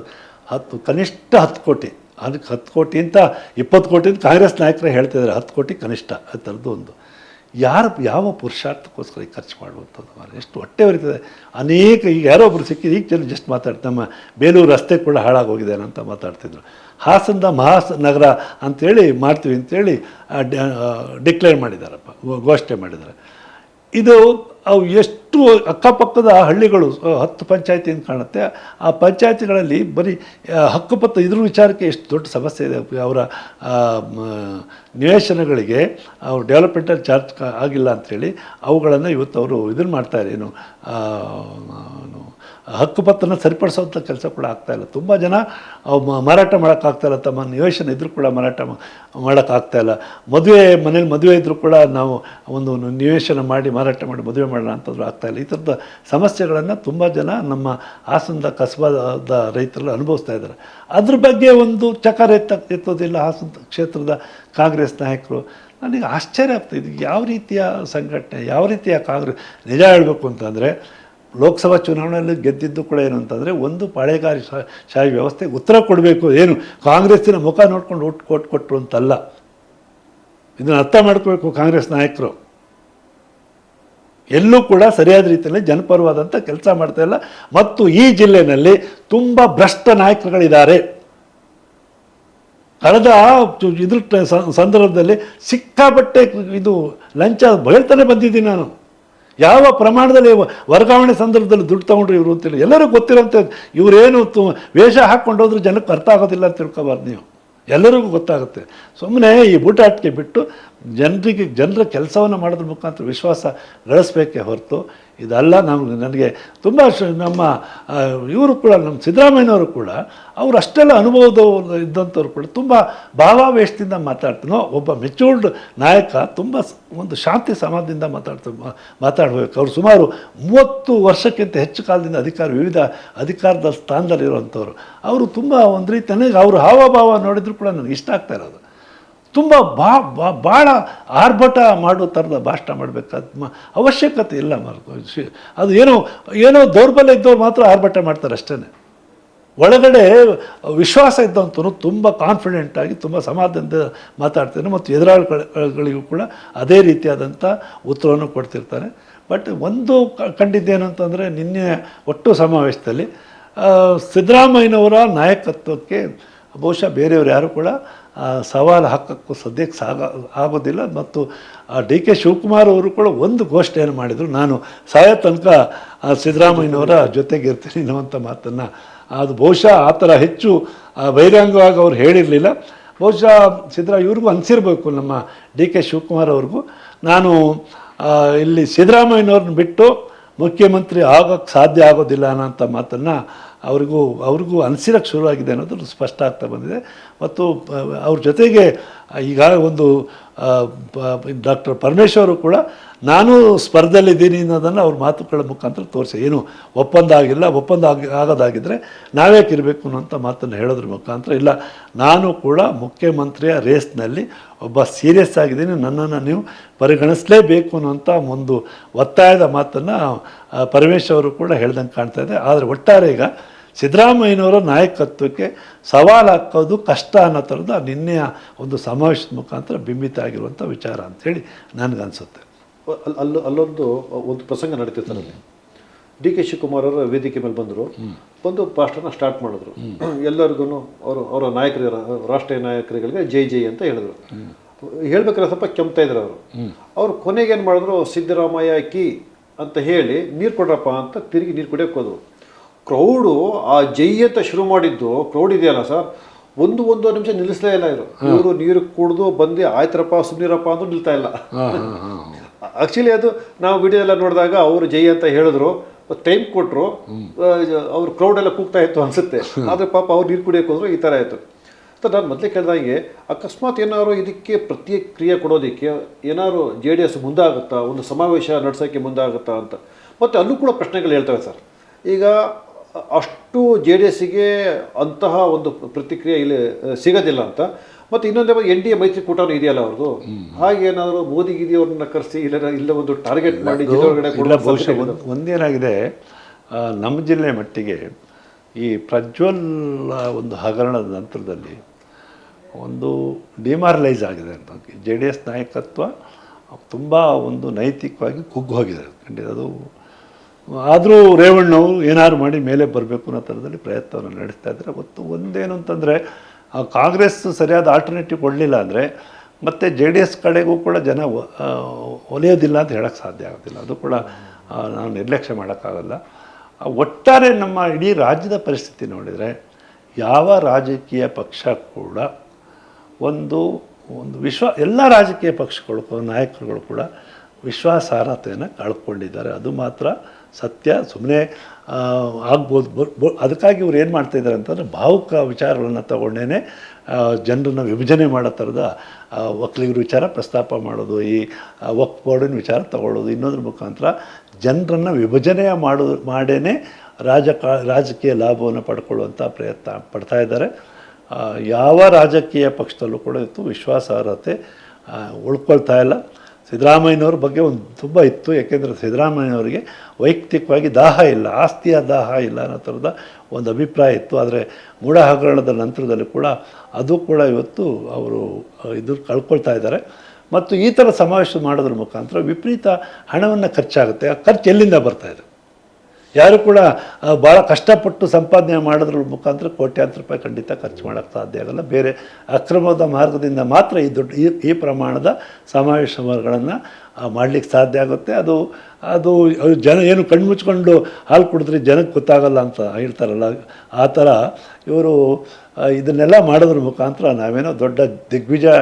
ಹತ್ತು, ಕನಿಷ್ಠ ಹತ್ತು ಕೋಟಿ. ಅದಕ್ಕೆ ಹತ್ತು ಕೋಟಿ ಅಂತ, ಇಪ್ಪತ್ತು ಕೋಟಿ ಅಂತ ಕಾಂಗ್ರೆಸ್ ನಾಯಕರೇ ಹೇಳ್ತಿದ್ದಾರೆ ಹತ್ತು ಕೋಟಿ ಕನಿಷ್ಠ. ಆ ಥರದ್ದು ಒಂದು. ಯಾರು, ಯಾವ ಪುರುಷಾರ್ಥಕ್ಕೋಸ್ಕರ ಈಗ ಖರ್ಚು ಮಾಡುವಂಥದ್ದು. ಎಷ್ಟು ಹೊಟ್ಟೆ ಬರೀತದೆ ಅನೇಕ, ಈಗ ಯಾರೋ ಒಬ್ಬರು ಸಿಕ್ಕಿದ್ರು ಈಗ ಜನ ಜಸ್ಟ್ ಮಾತಾಡ್ತಾರೆ ನಮ್ಮ ಬೇಲೂರು ರಸ್ತೆ ಕೂಡ ಹಾಳಾಗೋಗಿದೆ ಅಂತ ಮಾತಾಡ್ತಿದ್ರು. ಹಾಸನದ ಮಹಾಸ್ ನಗರ ಅಂತೇಳಿ ಮಾಡ್ತೀವಿ ಅಂತೇಳಿ ಡಿಕ್ಲೇರ್ ಮಾಡಿದ್ದಾರಪ್ಪ, ಘೋಷಣೆ ಮಾಡಿದ್ದಾರೆ. ಇದು ಅವು ಎಷ್ಟು ಅಕ್ಕಪಕ್ಕದ ಹಳ್ಳಿಗಳು ಹತ್ತು ಪಂಚಾಯತಿ ಅಂತ ಕಾಣುತ್ತೆ. ಆ ಪಂಚಾಯತಿಗಳಲ್ಲಿ ಬರೀ ಹಕ್ಕುಪತ್ರ ಇದ್ರ ವಿಚಾರಕ್ಕೆ ಎಷ್ಟು ದೊಡ್ಡ ಸಮಸ್ಯೆ ಇದೆ. ಅವರ ನಿವೇಶನಗಳಿಗೆ ಅವ್ರು ಡೆವಲಪ್ಮೆಂಟಲ್ ಚಾರ್ಜ್ ಆಗಿಲ್ಲ ಅಂಥೇಳಿ ಅವುಗಳನ್ನು ಇವತ್ತು ಅವರು ಇದನ್ನು ಮಾಡ್ತಾರೆ ಏನು, ಹಕ್ಕುಪತ್ರನ ಸರಿಪಡಿಸೋಂಥ ಕೆಲಸ ಕೂಡ ಆಗ್ತಾಯಿಲ್ಲ ತುಂಬ ಜನ ಮಾರಾಟ ಮಾಡೋಕ್ಕಾಗ್ತಾಯಿಲ್ಲ ತಮ್ಮ ನಿವೇಶನ ಇದ್ದರೂ ಕೂಡ ಮಾರಾಟ ಮಾಡೋಕ್ಕಾಗ್ತಾಯಿಲ್ಲ ಮದುವೆ, ಮನೇಲಿ ಮದುವೆ ಇದ್ದರೂ ಕೂಡ ನಾವು ಒಂದು ನಿವೇಶನ ಮಾಡಿ ಮಾರಾಟ ಮಾಡಿ ಮದುವೆ ಮಾಡೋಣ ಅಂತಂದ್ರೂ ಆಗ್ತಾಯಿಲ್ಲ ಈ ಥರದ ಸಮಸ್ಯೆಗಳನ್ನು ತುಂಬ ಜನ ನಮ್ಮ ಹಾಸನದ ಕಸಬಾದ ರೈತರು ಅನುಭವಿಸ್ತಾ ಇದ್ದಾರೆ. ಅದ್ರ ಬಗ್ಗೆ ಒಂದು ಚಕಾರ ಎತ್ತ, ಎತ್ತೋದಿಲ್ಲ ಹಾಸನ ಕ್ಷೇತ್ರದ ಕಾಂಗ್ರೆಸ್ ನಾಯಕರು. ನನಗೆ ಆಶ್ಚರ್ಯ ಆಗ್ತಾಯಿದೆ ಯಾವ ರೀತಿಯ ಸಂಘಟನೆ, ಯಾವ ರೀತಿಯ ಕಾಂಗ್ರೆಸ್? ನಿಜ ಹೇಳಬೇಕು ಅಂತಂದರೆ ಲೋಕಸಭಾ ಚುನಾವಣೆಯಲ್ಲಿ ಗೆದ್ದಿದ್ದು ಕೂಡ ಏನು ಅಂತಂದರೆ ಒಂದು ಪಾಳೆಗಾರಿ ಶಾಹಿ ವ್ಯವಸ್ಥೆಗೆ ಉತ್ತರ ಕೊಡಬೇಕು, ಏನು ಕಾಂಗ್ರೆಸ್ಸಿನ ಮುಖ ನೋಡ್ಕೊಂಡು ಒಟ್ಟು ಕೊಟ್ಟು ಕೊಟ್ಟರು ಅಂತಲ್ಲ. ಇದನ್ನು ಅರ್ಥ ಮಾಡ್ಕೋಬೇಕು ಕಾಂಗ್ರೆಸ್ ನಾಯಕರು. ಎಲ್ಲೂ ಕೂಡ ಸರಿಯಾದ ರೀತಿಯಲ್ಲಿ ಜನಪರವಾದಂಥ ಕೆಲಸ ಮಾಡ್ತಾ ಇಲ್ಲ. ಮತ್ತು ಈ ಜಿಲ್ಲೆಯಲ್ಲಿ ತುಂಬ ಭ್ರಷ್ಟ ನಾಯಕರುಗಳಿದ್ದಾರೆ. ಕಳೆದ ಇದ್ರ ಸಂದರ್ಭದಲ್ಲಿ ಸಿಕ್ಕಾಪಟ್ಟೆ ಇದು ಲಂಚ ಬಯಲ್ತಾನೆ ಬಂದಿದ್ದೀನಿ ನಾನು. ಯಾವ ಪ್ರಮಾಣದಲ್ಲಿ ವರ್ಗಾವಣೆ ಸಂದರ್ಭದಲ್ಲಿ ದುಡ್ಡು ತಗೊಂಡ್ರು ಇವರು ಅಂತೇಳಿ ಎಲ್ಲರಿಗೂ ಗೊತ್ತಿರೋಂಥ ಇವರೇನು ತು ವೇಷ ಹಾಕ್ಕೊಂಡು ಹೋದ್ರೆ ಜನಕ್ಕೆ ಅರ್ಥ ಆಗೋದಿಲ್ಲ ಅಂತ ತಿಳ್ಕೊಬಾರ್ದು ನೀವು. ಎಲ್ಲರಿಗೂ ಗೊತ್ತಾಗುತ್ತೆ. ಸುಮ್ಮನೆ ಈ ಬೂಟಾಟಿಕೆ ಬಿಟ್ಟು ಜನರಿಗೆ, ಜನರ ಕೆಲಸವನ್ನು ಮಾಡೋದ್ರ ಮುಖಾಂತರ ವಿಶ್ವಾಸ ಗಳಿಸ್ಬೇಕೇ ಹೊರತು ಇದಲ್ಲ ನಮ್ಗೆ ನನಗೆ ತುಂಬ ನಮ್ಮ ಇವರು ಕೂಡ ನಮ್ಮ ಸಿದ್ದರಾಮಯ್ಯನವರು ಕೂಡ ಅವರು ಅಷ್ಟೆಲ್ಲ ಅನುಭವದ ಇದ್ದಂಥವ್ರು ಕೂಡ ತುಂಬ ಭಾವಾವೇಶದಿಂದ ಮಾತಾಡ್ತಾನೋ ಒಬ್ಬ ಮೆಚೂರ್ಡ್ ನಾಯಕ ತುಂಬ ಒಂದು ಶಾಂತಿ ಸಮಾಜದಿಂದ ಮಾತಾಡ್ತಾ, ಮಾತಾಡಬೇಕು. ಅವ್ರು ಸುಮಾರು ಮೂವತ್ತು ವರ್ಷಕ್ಕಿಂತ ಹೆಚ್ಚು ಕಾಲದಿಂದ ಅಧಿಕಾರ, ವಿವಿಧ ಅಧಿಕಾರದ ಸ್ಥಾನದಲ್ಲಿರುವಂಥವ್ರು. ಅವರು ತುಂಬ ಒಂದು ರೀತಿ ನನಗೆ ಅವ್ರ ಹಾವಭಾವ ನೋಡಿದ್ರು ಕೂಡ ನನಗೆ ಇಷ್ಟ ಆಗ್ತಾ ಇರೋದು. ತುಂಬ ಬಾ ಭಾಳ ಆರ್ಭಟ ಮಾಡೋ ಥರದ ಭಾಷಣ ಮಾಡಬೇಕಾದ ಅವಶ್ಯಕತೆ ಇಲ್ಲ ಅದು ಏನೋ ಏನೋ ದೌರ್ಬಲ್ಯ ಇದ್ದವ್ರು ಮಾತ್ರ ಆರ್ಭಟ ಮಾಡ್ತಾರೆ ಅಷ್ಟೇ ಒಳಗಡೆ ವಿಶ್ವಾಸ ಇದ್ದಂಥವ್ರು ತುಂಬ ಕಾನ್ಫಿಡೆಂಟ್ ಆಗಿ ತುಂಬ ಸಮಾಧಾನದಿಂದ ಮಾತಾಡ್ತಾನೆ ಮತ್ತು ಎದುರಾಳಿಗಳಿಗೂ ಕೂಡ ಅದೇ ರೀತಿಯಾದಂಥ ಉತ್ತರವನ್ನು ಕೊಡ್ತಿರ್ತಾನೆ ಬಟ್ ಒಂದು ಕಂಡಿದ್ದೇನು ಅಂತಂದರೆ ನಿನ್ನೆ ಒಟ್ಟು ಸಮಾವೇಶದಲ್ಲಿ ಸಿದ್ದರಾಮಯ್ಯನವರ ನಾಯಕತ್ವಕ್ಕೆ ಬಹುಶಃ ಬೇರೆಯವರು ಯಾರು ಕೂಡ ಸವಾಲು ಹಾಕೋಕ್ಕೂ ಸದ್ಯಕ್ಕೆ ಸಾಗ ಆಗೋದಿಲ್ಲ. ಮತ್ತು ಡಿ ಕೆ ಶಿವಕುಮಾರ್ ಅವರು ಕೂಡ ಒಂದು ಘೋಷಣೆಯನ್ನು ಮಾಡಿದರು. ನಾನು ಸಾಯೋ ತನಕ ಆ, ಸಿದ್ದರಾಮಯ್ಯನವರ ಜೊತೆಗಿರ್ತೀನಿ ಅನ್ನುವಂಥ ಮಾತನ್ನು. ಅದು ಬಹುಶಃ ಆ ಥರ ಹೆಚ್ಚು ಆ, ಬಹಿರಂಗವಾಗಿ ಅವ್ರು ಹೇಳಿರಲಿಲ್ಲ. ಬಹುಶಃ ಸಿದ್ದರಾ ಇವ್ರಿಗೂ ಅನಿಸಿರ್ಬೇಕು ನಮ್ಮ ಡಿ ಕೆ ಶಿವಕುಮಾರ್ ಅವ್ರಿಗೂ. ನಾನು ಇಲ್ಲಿ ಸಿದ್ದರಾಮಯ್ಯನವ್ರನ್ನ ಬಿಟ್ಟು ಮುಖ್ಯಮಂತ್ರಿ ಆಗೋಕ್ಕೆ ಸಾಧ್ಯ ಆಗೋದಿಲ್ಲ ಅನ್ನೋಂಥ ಮಾತನ್ನು ಅವ್ರಿಗೂ ಅವ್ರಿಗೂ ಅನಿಸಿರೋಕ್ಕೆ ಶುರುವಾಗಿದೆ ಅನ್ನೋದು ಸ್ಪಷ್ಟ ಆಗ್ತಾ ಬಂದಿದೆ. ಮತ್ತು ಅವ್ರ ಜೊತೆಗೆ ಈಗ ಒಂದು ಡಾಕ್ಟರ್ ಪರಮೇಶ್ವರು ಕೂಡ, ನಾನು ಸ್ಪರ್ಧೆಯಲ್ಲಿದ್ದೀನಿ ಅನ್ನೋದನ್ನು ಅವ್ರ ಮಾತುಗಳ ಮುಖಾಂತರ ತೋರಿಸಿ. ಏನು ಒಪ್ಪಂದ ಆಗಿಲ್ಲ ಒಪ್ಪಂದ ಆಗಿ ಆಗೋದಾಗಿದ್ದರೆ ನಾವೇಕಿರಬೇಕು ಅನ್ನೋಂಥ ಮಾತನ್ನು ಹೇಳೋದ್ರ ಮುಖಾಂತರ ಇಲ್ಲ. ನಾನು ಕೂಡ ಮುಖ್ಯಮಂತ್ರಿಯ ರೇಸ್ನಲ್ಲಿ ಒಬ್ಬ ಸೀರಿಯಸ್ ಆಗಿದ್ದೀನಿ. ನನ್ನನ್ನು ನೀವು ಪರಿಗಣಿಸಲೇಬೇಕು ಅನ್ನೋಂಥ ಒಂದು ಒತ್ತಾಯದ ಮಾತನ್ನು ಪರಮೇಶ್ವರು ಕೂಡ ಹೇಳ್ದಂಗೆ ಕಾಣ್ತಾ ಇದೆ. ಆದರೆ ಒಟ್ಟಾರೆ ಈಗ ಸಿದ್ದರಾಮಯ್ಯನವರ ನಾಯಕತ್ವಕ್ಕೆ ಸವಾಲು ಹಾಕೋದು ಕಷ್ಟ ಅನ್ನೋ ಥರದ ನಿನ್ನೆಯ ಒಂದು ಸಮಾವೇಶದ ಮುಖಾಂತರ ಬಿಂಬಿತ ಆಗಿರುವಂಥ ವಿಚಾರ ಅಂಥೇಳಿ ನನಗನ್ಸುತ್ತೆ. ಅಲ್ಲಿ ಅಲ್ಲ ಅಲ್ಲೊಂದು ಒಂದು ಪ್ರಸಂಗ ನಡೀತಿತ್ತು ಅಲ್ಲಿ ಡಿ ಕೆ ಶಿವಕುಮಾರ್ ಅವರ ವೇದಿಕೆ ಮೇಲೆ ಬಂದರು. ಬಂದು ಭಾಷಣ ಸ್ಟಾರ್ಟ್ ಮಾಡಿದ್ರು. ಎಲ್ಲರಿಗೂ ಅವರು ಅವರ ನಾಯಕರ ರಾಷ್ಟ್ರೀಯ ನಾಯಕರುಗಳಿಗೆ ಜೈ ಜೈ ಅಂತ ಹೇಳಿದ್ರು. ಹೇಳ್ಬೇಕಾದ್ರೆ ಸ್ವಲ್ಪ ಕೆಮ್ತಾ ಇದ್ರು ಅವರು. ಅವ್ರು ಕೊನೆಗೇನು ಮಾಡಿದ್ರು ಸಿದ್ದರಾಮಯ್ಯ ಕಿ ಅಂತ ಹೇಳಿ ನೀರು ಕೊಡ್ರಪ್ಪ ಅಂತ ತಿರುಗಿ ನೀರು ಕುಡಿಯೋಕೆ ಹೋದ್ರು. ಕ್ರೌಡು ಆ ಜೈ ಅಂತ ಶುರು ಮಾಡಿದ್ದು ಕ್ರೌಡ್ ಇದೆಯಲ್ಲ ಸರ್? ಒಂದು ಒಂದು ನಿಮಿಷ ನಿಲ್ಲಿಸಲೇ ಇಲ್ಲ ಇವರು. ಇವರು ನೀರು ಕುಡಿದು ಬಂದು ಆಯ್ತರಪ್ಪ ಸುಮ್ಮನಿರಪ್ಪ ಅಂದ್ರೂ ನಿಲ್ತಾ ಇಲ್ಲ. ಆಕ್ಚುಲಿ ಅದು ನಾವು ವಿಡಿಯೋ ಎಲ್ಲ ನೋಡಿದಾಗ ಅವರು ಜೈ ಅಂತ ಹೇಳಿದ್ರು. ಟೈಮ್ ಕೊಟ್ಟರು ಅವ್ರು ಕ್ರೌಡ್ ಎಲ್ಲ ಕೂಗ್ತಾ ಇತ್ತು ಅನ್ಸುತ್ತೆ. ಆದರೆ ಪಾಪ ಅವ್ರು ನೀರು ಕುಡಿಯೋಕೆ ಹೋದ್ರು ಈ ಥರ ಆಯಿತು. ಸರ್ ನಾನು ಮೊದಲೇ ಕೇಳಿದಾಗೆ ಅಕಸ್ಮಾತ್ ಏನಾದ್ರು ಇದಕ್ಕೆ ಪ್ರತಿಕ್ರಿಯೆ ಕೊಡೋದಕ್ಕೆ ಏನಾದ್ರು ಜೆ ಡಿ ಎಸ್ ಮುಂದಾಗುತ್ತಾ? ಒಂದು ಸಮಾವೇಶ ನಡೆಸೋಕ್ಕೆ ಮುಂದಾಗುತ್ತಾ ಅಂತ. ಮತ್ತು ಅಲ್ಲೂ ಕೂಡ ಪ್ರಶ್ನೆಗಳು ಹೇಳ್ತವೆ ಸರ್. ಈಗ ಅಷ್ಟು ಜೆ ಡಿ ಎಸ್ಗೆ ಅಂತಹ ಒಂದು ಪ್ರತಿಕ್ರಿಯೆ ಇಲ್ಲಿ ಸಿಗೋದಿಲ್ಲ ಅಂತ. ಮತ್ತು ಇನ್ನೊಂದೇ ಎನ್ ಡಿ ಎ ಮೈತ್ರಿಕೂಟನೂ ಇದೆಯಲ್ಲ ಅವ್ರದ್ದು? ಹಾಗೇನಾದರೂ ಮೋದಿ ಮೋದಿ ಗಿದಿಯವ್ರನ್ನ ಕರೆಸಿ ಇಲ್ಲ ಇಲ್ಲ ಒಂದು ಟಾರ್ಗೆಟ್ ಮಾಡಿ ಬಹುಶಃ ಒಂದು ಒಂದೇನಾಗಿದೆ ನಮ್ಮ ಜಿಲ್ಲೆ ಮಟ್ಟಿಗೆ ಈ ಪ್ರಜ್ವಲ್ ಒಂದು ಹಗರಣದ ನಂತರದಲ್ಲಿ ಒಂದು ಡಿಮಾರಲೈಸ್ ಆಗಿದೆ ಅಂತ. ಜೆ ಡಿ ಎಸ್ ನಾಯಕತ್ವ ತುಂಬ ಒಂದು ನೈತಿಕವಾಗಿ ಕುಗ್ಗು ಹೋಗಿದೆ. ಖಂಡಿತ ಅದು ಆದರೂ ರೇವಣ್ಣವರು ಏನಾದ್ರು ಮಾಡಿ ಮೇಲೆ ಬರಬೇಕು ಅನ್ನೋ ಥರದಲ್ಲಿ ಪ್ರಯತ್ನವನ್ನು ನಡೆಸ್ತಾ ಇದ್ದಾರೆ. ಮತ್ತು ಒಂದೇನು ಅಂತಂದರೆ, ಆ ಕಾಂಗ್ರೆಸ್ ಸರಿಯಾದ ಆಲ್ಟರ್ನೇಟಿವ್ ಕೊಡಲಿಲ್ಲ ಅಂದರೆ ಮತ್ತು ಜೆ ಡಿ ಎಸ್ ಕಡೆಗೂ ಕೂಡ ಜನ ಒಲಿಯೋದಿಲ್ಲ ಅಂತ ಹೇಳೋಕ್ಕೆ ಸಾಧ್ಯ ಆಗೋದಿಲ್ಲ. ಅದು ಕೂಡ ನಾವು ನಿರ್ಲಕ್ಷ್ಯ ಮಾಡೋಕ್ಕಾಗಲ್ಲ. ಒಟ್ಟಾರೆ ನಮ್ಮ ಇಡೀ ರಾಜ್ಯದ ಪರಿಸ್ಥಿತಿ ನೋಡಿದರೆ ಯಾವ ರಾಜಕೀಯ ಪಕ್ಷ ಕೂಡ ಒಂದು ಒಂದು ವಿಶ್ವ, ಎಲ್ಲ ರಾಜಕೀಯ ಪಕ್ಷಗಳು, ನಾಯಕರುಗಳು ಕೂಡ ವಿಶ್ವಾಸಾರ್ಹತೆಯನ್ನು ಕಳ್ಕೊಂಡಿದ್ದಾರೆ. ಅದು ಮಾತ್ರ ಸತ್ಯ ಸುಮ್ಮನೆ ಆಗ್ಬೋದು. ಅದಕ್ಕಾಗಿ ಇವ್ರು ಏನು ಮಾಡ್ತಾಯಿದ್ದಾರೆ ಅಂತಂದರೆ ಭಾವುಕ ವಿಚಾರಗಳನ್ನು ತಗೊಂಡೇ ಜನರನ್ನು ವಿಭಜನೆ ಮಾಡೋ ಥರದ ಒಕ್ಕಲಿಗರ ವಿಚಾರ ಪ್ರಸ್ತಾಪ ಮಾಡೋದು, ಈ ಬೋರ್ಡಿನ ವಿಚಾರ ತಗೊಳ್ಳೋದು, ಇನ್ನೊಂದ್ರ ಮುಖಾಂತರ ಜನರನ್ನು ವಿಭಜನೆ ಮಾಡೋ ಮಾಡೇ ರಾಜಕ ರಾಜಕೀಯ ಲಾಭವನ್ನು ಪಡ್ಕೊಳ್ಳುವಂಥ ಪ್ರಯತ್ನ ಪಡ್ತಾ ಇದ್ದಾರೆ. ಯಾವ ರಾಜಕೀಯ ಪಕ್ಷದಲ್ಲೂ ಕೂಡ ಇತ್ತು ವಿಶ್ವಾಸಾರ್ಹತೆ ಉಳ್ಕೊಳ್ತಾ ಇಲ್ಲ. ಸಿದ್ದರಾಮಯ್ಯನವ್ರ ಬಗ್ಗೆ ಒಂದು ತುಂಬ ಇತ್ತು. ಯಾಕೆಂದರೆ ಸಿದ್ದರಾಮಯ್ಯನವರಿಗೆ ವೈಯಕ್ತಿಕವಾಗಿ ದಾಹ ಇಲ್ಲ, ಆಸ್ತಿಯ ದಾಹ ಇಲ್ಲ ಅನ್ನೋ ಥರದ ಒಂದು ಅಭಿಪ್ರಾಯ ಇತ್ತು. ಆದರೆ ಮೂಢ ಹಗರಣದ ನಂತರದಲ್ಲಿ ಕೂಡ ಅದು ಕೂಡ ಇವತ್ತು ಅವರು ಇದು ಕಳ್ಕೊಳ್ತಾ ಇದ್ದಾರೆ. ಮತ್ತು ಈ ಥರ ಸಮಾವೇಶ ಮಾಡೋದ್ರ ಮುಖಾಂತರ ವಿಪರೀತ ಹಣವನ್ನು ಖರ್ಚಾಗುತ್ತೆ. ಆ ಖರ್ಚು ಎಲ್ಲಿಂದ ಬರ್ತಾ ಇದೆ? ಯಾರು ಕೂಡ ಭಾಳ ಕಷ್ಟಪಟ್ಟು ಸಂಪಾದನೆ ಮಾಡೋದ್ರ ಮುಖಾಂತರ ಕೋಟ್ಯಾಂತರ ರೂಪಾಯಿ ಖಂಡಿತ ಖರ್ಚು ಮಾಡೋಕ್ಕೆ ಸಾಧ್ಯ ಆಗಲ್ಲ. ಬೇರೆ ಅಕ್ರಮದ ಮಾರ್ಗದಿಂದ ಮಾತ್ರ ಈ ದೊಡ್ಡ, ಈ ಈ ಪ್ರಮಾಣದ ಸಮಾವೇಶಗಳನ್ನು ಮಾಡಲಿಕ್ಕೆ ಸಾಧ್ಯ ಆಗುತ್ತೆ. ಅದು ಅದು ಅದು ಜನ ಏನು ಕಣ್ಣು ಮುಚ್ಕೊಂಡು ಹಾಲು ಕುಡಿದ್ರೆ ಜನಕ್ಕೆ ಗೊತ್ತಾಗಲ್ಲ ಅಂತ ಹೇಳ್ತಾರಲ್ಲ. ಆ ಥರ ಇವರು ಇದನ್ನೆಲ್ಲ ಮಾಡೋದ್ರ ಮುಖಾಂತರ ನಾವೇನೋ ದೊಡ್ಡ ದಿಗ್ವಿಜಯ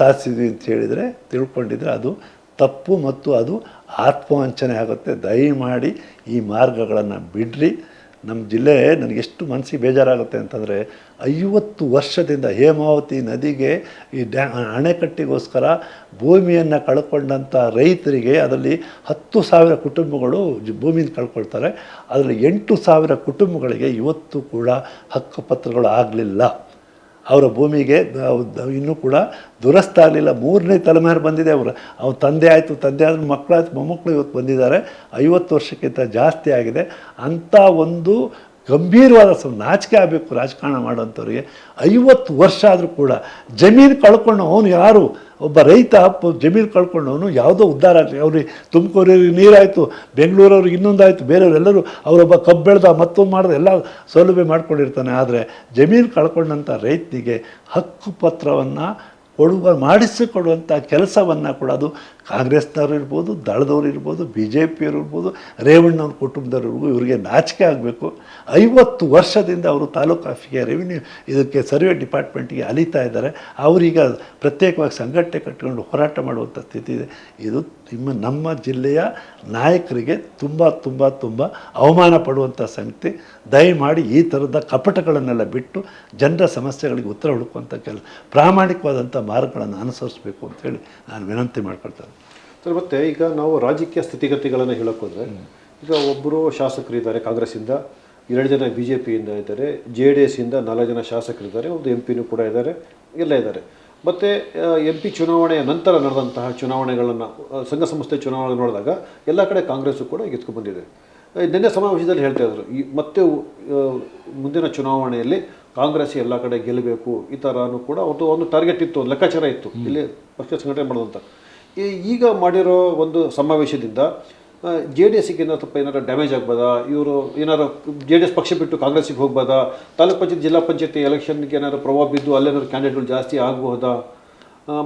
ಸಾಧಿಸಿದ್ವಿ ಅಂತ ಹೇಳಿದರೆ, ತಿಳ್ಕೊಂಡಿದ್ರೆ ಅದು ತಪ್ಪು ಮತ್ತು ಅದು ಆತ್ಮವಂಚನೆ ಆಗುತ್ತೆ. ದಯಮಾಡಿ ಈ ಮಾರ್ಗಗಳನ್ನು ಬಿಡ್ರಿ. ನಮ್ಮ ಜಿಲ್ಲೆ ನನಗೆ ಎಷ್ಟು ಮನಸ್ಸಿಗೆ ಬೇಜಾರಾಗುತ್ತೆ ಅಂತಂದರೆ, ಐವತ್ತು ವರ್ಷದಿಂದ ಹೇಮಾವತಿ ನದಿಗೆ ಈ ಡ್ಯಾ, ಅಣೆಕಟ್ಟಿಗೋಸ್ಕರ ಭೂಮಿಯನ್ನು ಕಳ್ಕೊಂಡಂಥ ರೈತರಿಗೆ ಅದರಲ್ಲಿ ಹತ್ತು ಸಾವಿರ ಕುಟುಂಬಗಳು ಭೂಮಿಯಿಂದ ಕಳ್ಕೊಳ್ತಾರೆ. ಅದರಲ್ಲಿ ಎಂಟು ಸಾವಿರ ಕುಟುಂಬಗಳಿಗೆ ಇವತ್ತು ಕೂಡ ಹಕ್ಕುಪತ್ರಗಳು ಆಗಲಿಲ್ಲ. ಅವರ ಭೂಮಿಗೆ ಇನ್ನೂ ಕೂಡ ದುರಸ್ತ ಆಗಲಿಲ್ಲ. ಮೂರನೇ ತಲೆಮಾರು ಬಂದಿದೆ ಅವರು. ಅವ್ರ ತಂದೆ ಆಯಿತು, ತಂದೆ ಆದ್ರೆ ಮಕ್ಕಳಾಯ್ತು, ಮೊಮ್ಮಕ್ಕಳು ಇವತ್ತು ಬಂದಿದ್ದಾರೆ. ಐವತ್ತು ವರ್ಷಕ್ಕಿಂತ ಜಾಸ್ತಿ ಆಗಿದೆ. ಅಂಥ ಒಂದು ಗಂಭೀರವಾದ ಸ್ವಲ್ಪ ನಾಚಿಕೆ ಆಗಬೇಕು ರಾಜಕಾರಣ ಮಾಡೋಂಥವ್ರಿಗೆ ಐವತ್ತು ವರ್ಷ ಆದರೂ ಕೂಡ ಜಮೀನು ಕಳ್ಕೊಂಡು ಅವನು ಯಾರು? ಒಬ್ಬ ರೈತ ಜಮೀನು ಕಳ್ಕೊಂಡವನು ಯಾವುದೋ ಉದ್ಧಾರ ಆಗಲಿ. ಅವ್ರಿಗೆ ತುಮಕೂರಿಗೆ ನೀರಾಯಿತು, ಬೆಂಗಳೂರವ್ರಿಗೆ ಇನ್ನೊಂದಾಯಿತು, ಬೇರೆಯವರೆಲ್ಲರೂ ಅವರೊಬ್ಬ ಕಬ್ಬು ಬೆಳೆದ ಮತ್ತೊಂದು ಮಾಡಿದ ಎಲ್ಲ ಸೌಲಭ್ಯ ಮಾಡ್ಕೊಂಡಿರ್ತಾನೆ. ಆದರೆ ಜಮೀನು ಕಳ್ಕೊಂಡಂಥ ರೈತನಿಗೆ ಹಕ್ಕು ಪತ್ರವನ್ನು ಕೊಡುವ ಮಾಡಿಸಿಕೊಡುವಂಥ ಕೆಲಸವನ್ನು ಕೂಡ ಅದು ಕಾಂಗ್ರೆಸ್ನವರು ಇರ್ಬೋದು, ದಳದವರು ಇರ್ಬೋದು ಬಿ ಜೆ ಪಿಯವರು ಇರ್ಬೋದು, ರೇವಣ್ಣವ್ರ ಕುಟುಂಬದವ್ರಿಗೂ ಇವರಿಗೆ ನಾಚಿಕೆ ಆಗಬೇಕು. ಐವತ್ತು ವರ್ಷದಿಂದ ಅವರು ತಾಲೂಕು ಆಫೀಸ್ಗೆ ರೆವಿನ್ಯೂ ಇದಕ್ಕೆ ಸರ್ವೆ ಡಿಪಾರ್ಟ್ಮೆಂಟ್ಗೆ ಅಲಿತಾ ಇದ್ದಾರೆ. ಅವರೀಗ ಪ್ರತ್ಯೇಕವಾಗಿ ಸಂಘಟನೆ ಕಟ್ಟಿಕೊಂಡು ಹೋರಾಟ ಮಾಡುವಂಥ ಸ್ಥಿತಿ ಇದೆ. ಇದು ನಿಮ್ಮ ನಮ್ಮ ಜಿಲ್ಲೆಯ ನಾಯಕರಿಗೆ ತುಂಬ ತುಂಬ ತುಂಬ ಅವಮಾನ ಪಡುವಂಥ ಸಂಗತಿ. ದಯಮಾಡಿ ಈ ಥರದ ಕಪಟಗಳನ್ನೆಲ್ಲ ಬಿಟ್ಟು ಜನರ ಸಮಸ್ಯೆಗಳಿಗೆ ಉತ್ತರ ಹುಡುಕುವಂಥ ಕೆಲಸ ಪ್ರಾಮಾಣಿಕವಾದಂಥ ಮಾರ್ಗಗಳನ್ನು ಅನುಸರಿಸಬೇಕು ಅಂತೇಳಿ ನಾನು ವಿನಂತಿ ಮಾಡ್ಕೊಳ್ತೇನೆ. ಸರ್, ಮತ್ತೆ ಈಗ ನಾವು ರಾಜಕೀಯ ಸ್ಥಿತಿಗತಿಗಳನ್ನು ಹೇಳೋಕ್ಕೋದ್ರೆ ಈಗ ಒಬ್ಬರು ಶಾಸಕರಿದ್ದಾರೆ ಕಾಂಗ್ರೆಸ್ಸಿಂದ, ಎರಡು ಜನ ಬಿ ಜೆ ಪಿಯಿಂದ ಇದ್ದಾರೆ, ಜೆ ಡಿ ಎಸ್ಸಿಂದ ನಾಲ್ಕು ಜನ ಶಾಸಕರಿದ್ದಾರೆ, ಒಂದು ಎಂ ಪಿನೂ ಕೂಡ ಇದ್ದಾರೆ, ಎಲ್ಲ ಇದ್ದಾರೆ. ಮತ್ತು ಎಂ ಪಿ ಚುನಾವಣೆಯ ನಂತರ ನಡೆದಂತಹ ಚುನಾವಣೆಗಳನ್ನು ಸಂಘ ಸಂಸ್ಥೆ ಚುನಾವಣೆ ನೋಡಿದಾಗ ಎಲ್ಲ ಕಡೆ ಕಾಂಗ್ರೆಸ್ಸು ಕೂಡ ಗೆದ್ಕೊಂಡು ಬಂದಿದೆ. ಆ, ನಿನ್ನೆ ಸಮಾವೇಶದಲ್ಲಿ ಹೇಳ್ತಾ ಇದ್ರು ಈ ಮತ್ತೆ ಮುಂದಿನ ಚುನಾವಣೆಯಲ್ಲಿ ಕಾಂಗ್ರೆಸ್ ಎಲ್ಲ ಕಡೆ ಗೆಲ್ಲಬೇಕು ಈ ಥರನೂ ಕೂಡ ಒಂದು ಒಂದು ಟಾರ್ಗೆಟ್ ಇತ್ತು ಒಂದು ಲೆಕ್ಕಾಚಾರ ಇತ್ತು. ಇಲ್ಲಿ ಪಕ್ಷ ಸಂಘಟನೆ ಮಾಡೋದಂತ. ಈ- ಈಗ ಮಾಡಿರೋ ಒಂದು ಸಮಾವೇಶದಿಂದ ಜೆ ಡಿ ಎಸ್ಸಿಗೆ ಏನಾದ್ರು ಸ್ವಲ್ಪ ಏನಾದ್ರು ಡ್ಯಾಮೇಜ್ ಆಗ್ಬೋದಾ? ಇವರು ಏನಾರು ಜೆ ಡಿ ಎಸ್ ಪಕ್ಷ ಬಿಟ್ಟು ಕಾಂಗ್ರೆಸ್ಸಿಗೆ ಹೋಗ್ಬೋದಾ? ತಾಲೂಕು ಪಂಚಾಯತ್, ಜಿಲ್ಲಾ ಪಂಚಾಯತಿ ಎಲೆಕ್ಷನ್ಗೆ ಏನಾದ್ರು ಪ್ರಭಾವ ಬಿದ್ದು ಅಲ್ಲೇನಾದ್ರು ಕ್ಯಾಂಡಿಡೇಟ್ಗಳು ಜಾಸ್ತಿ ಆಗಬಹುದಾ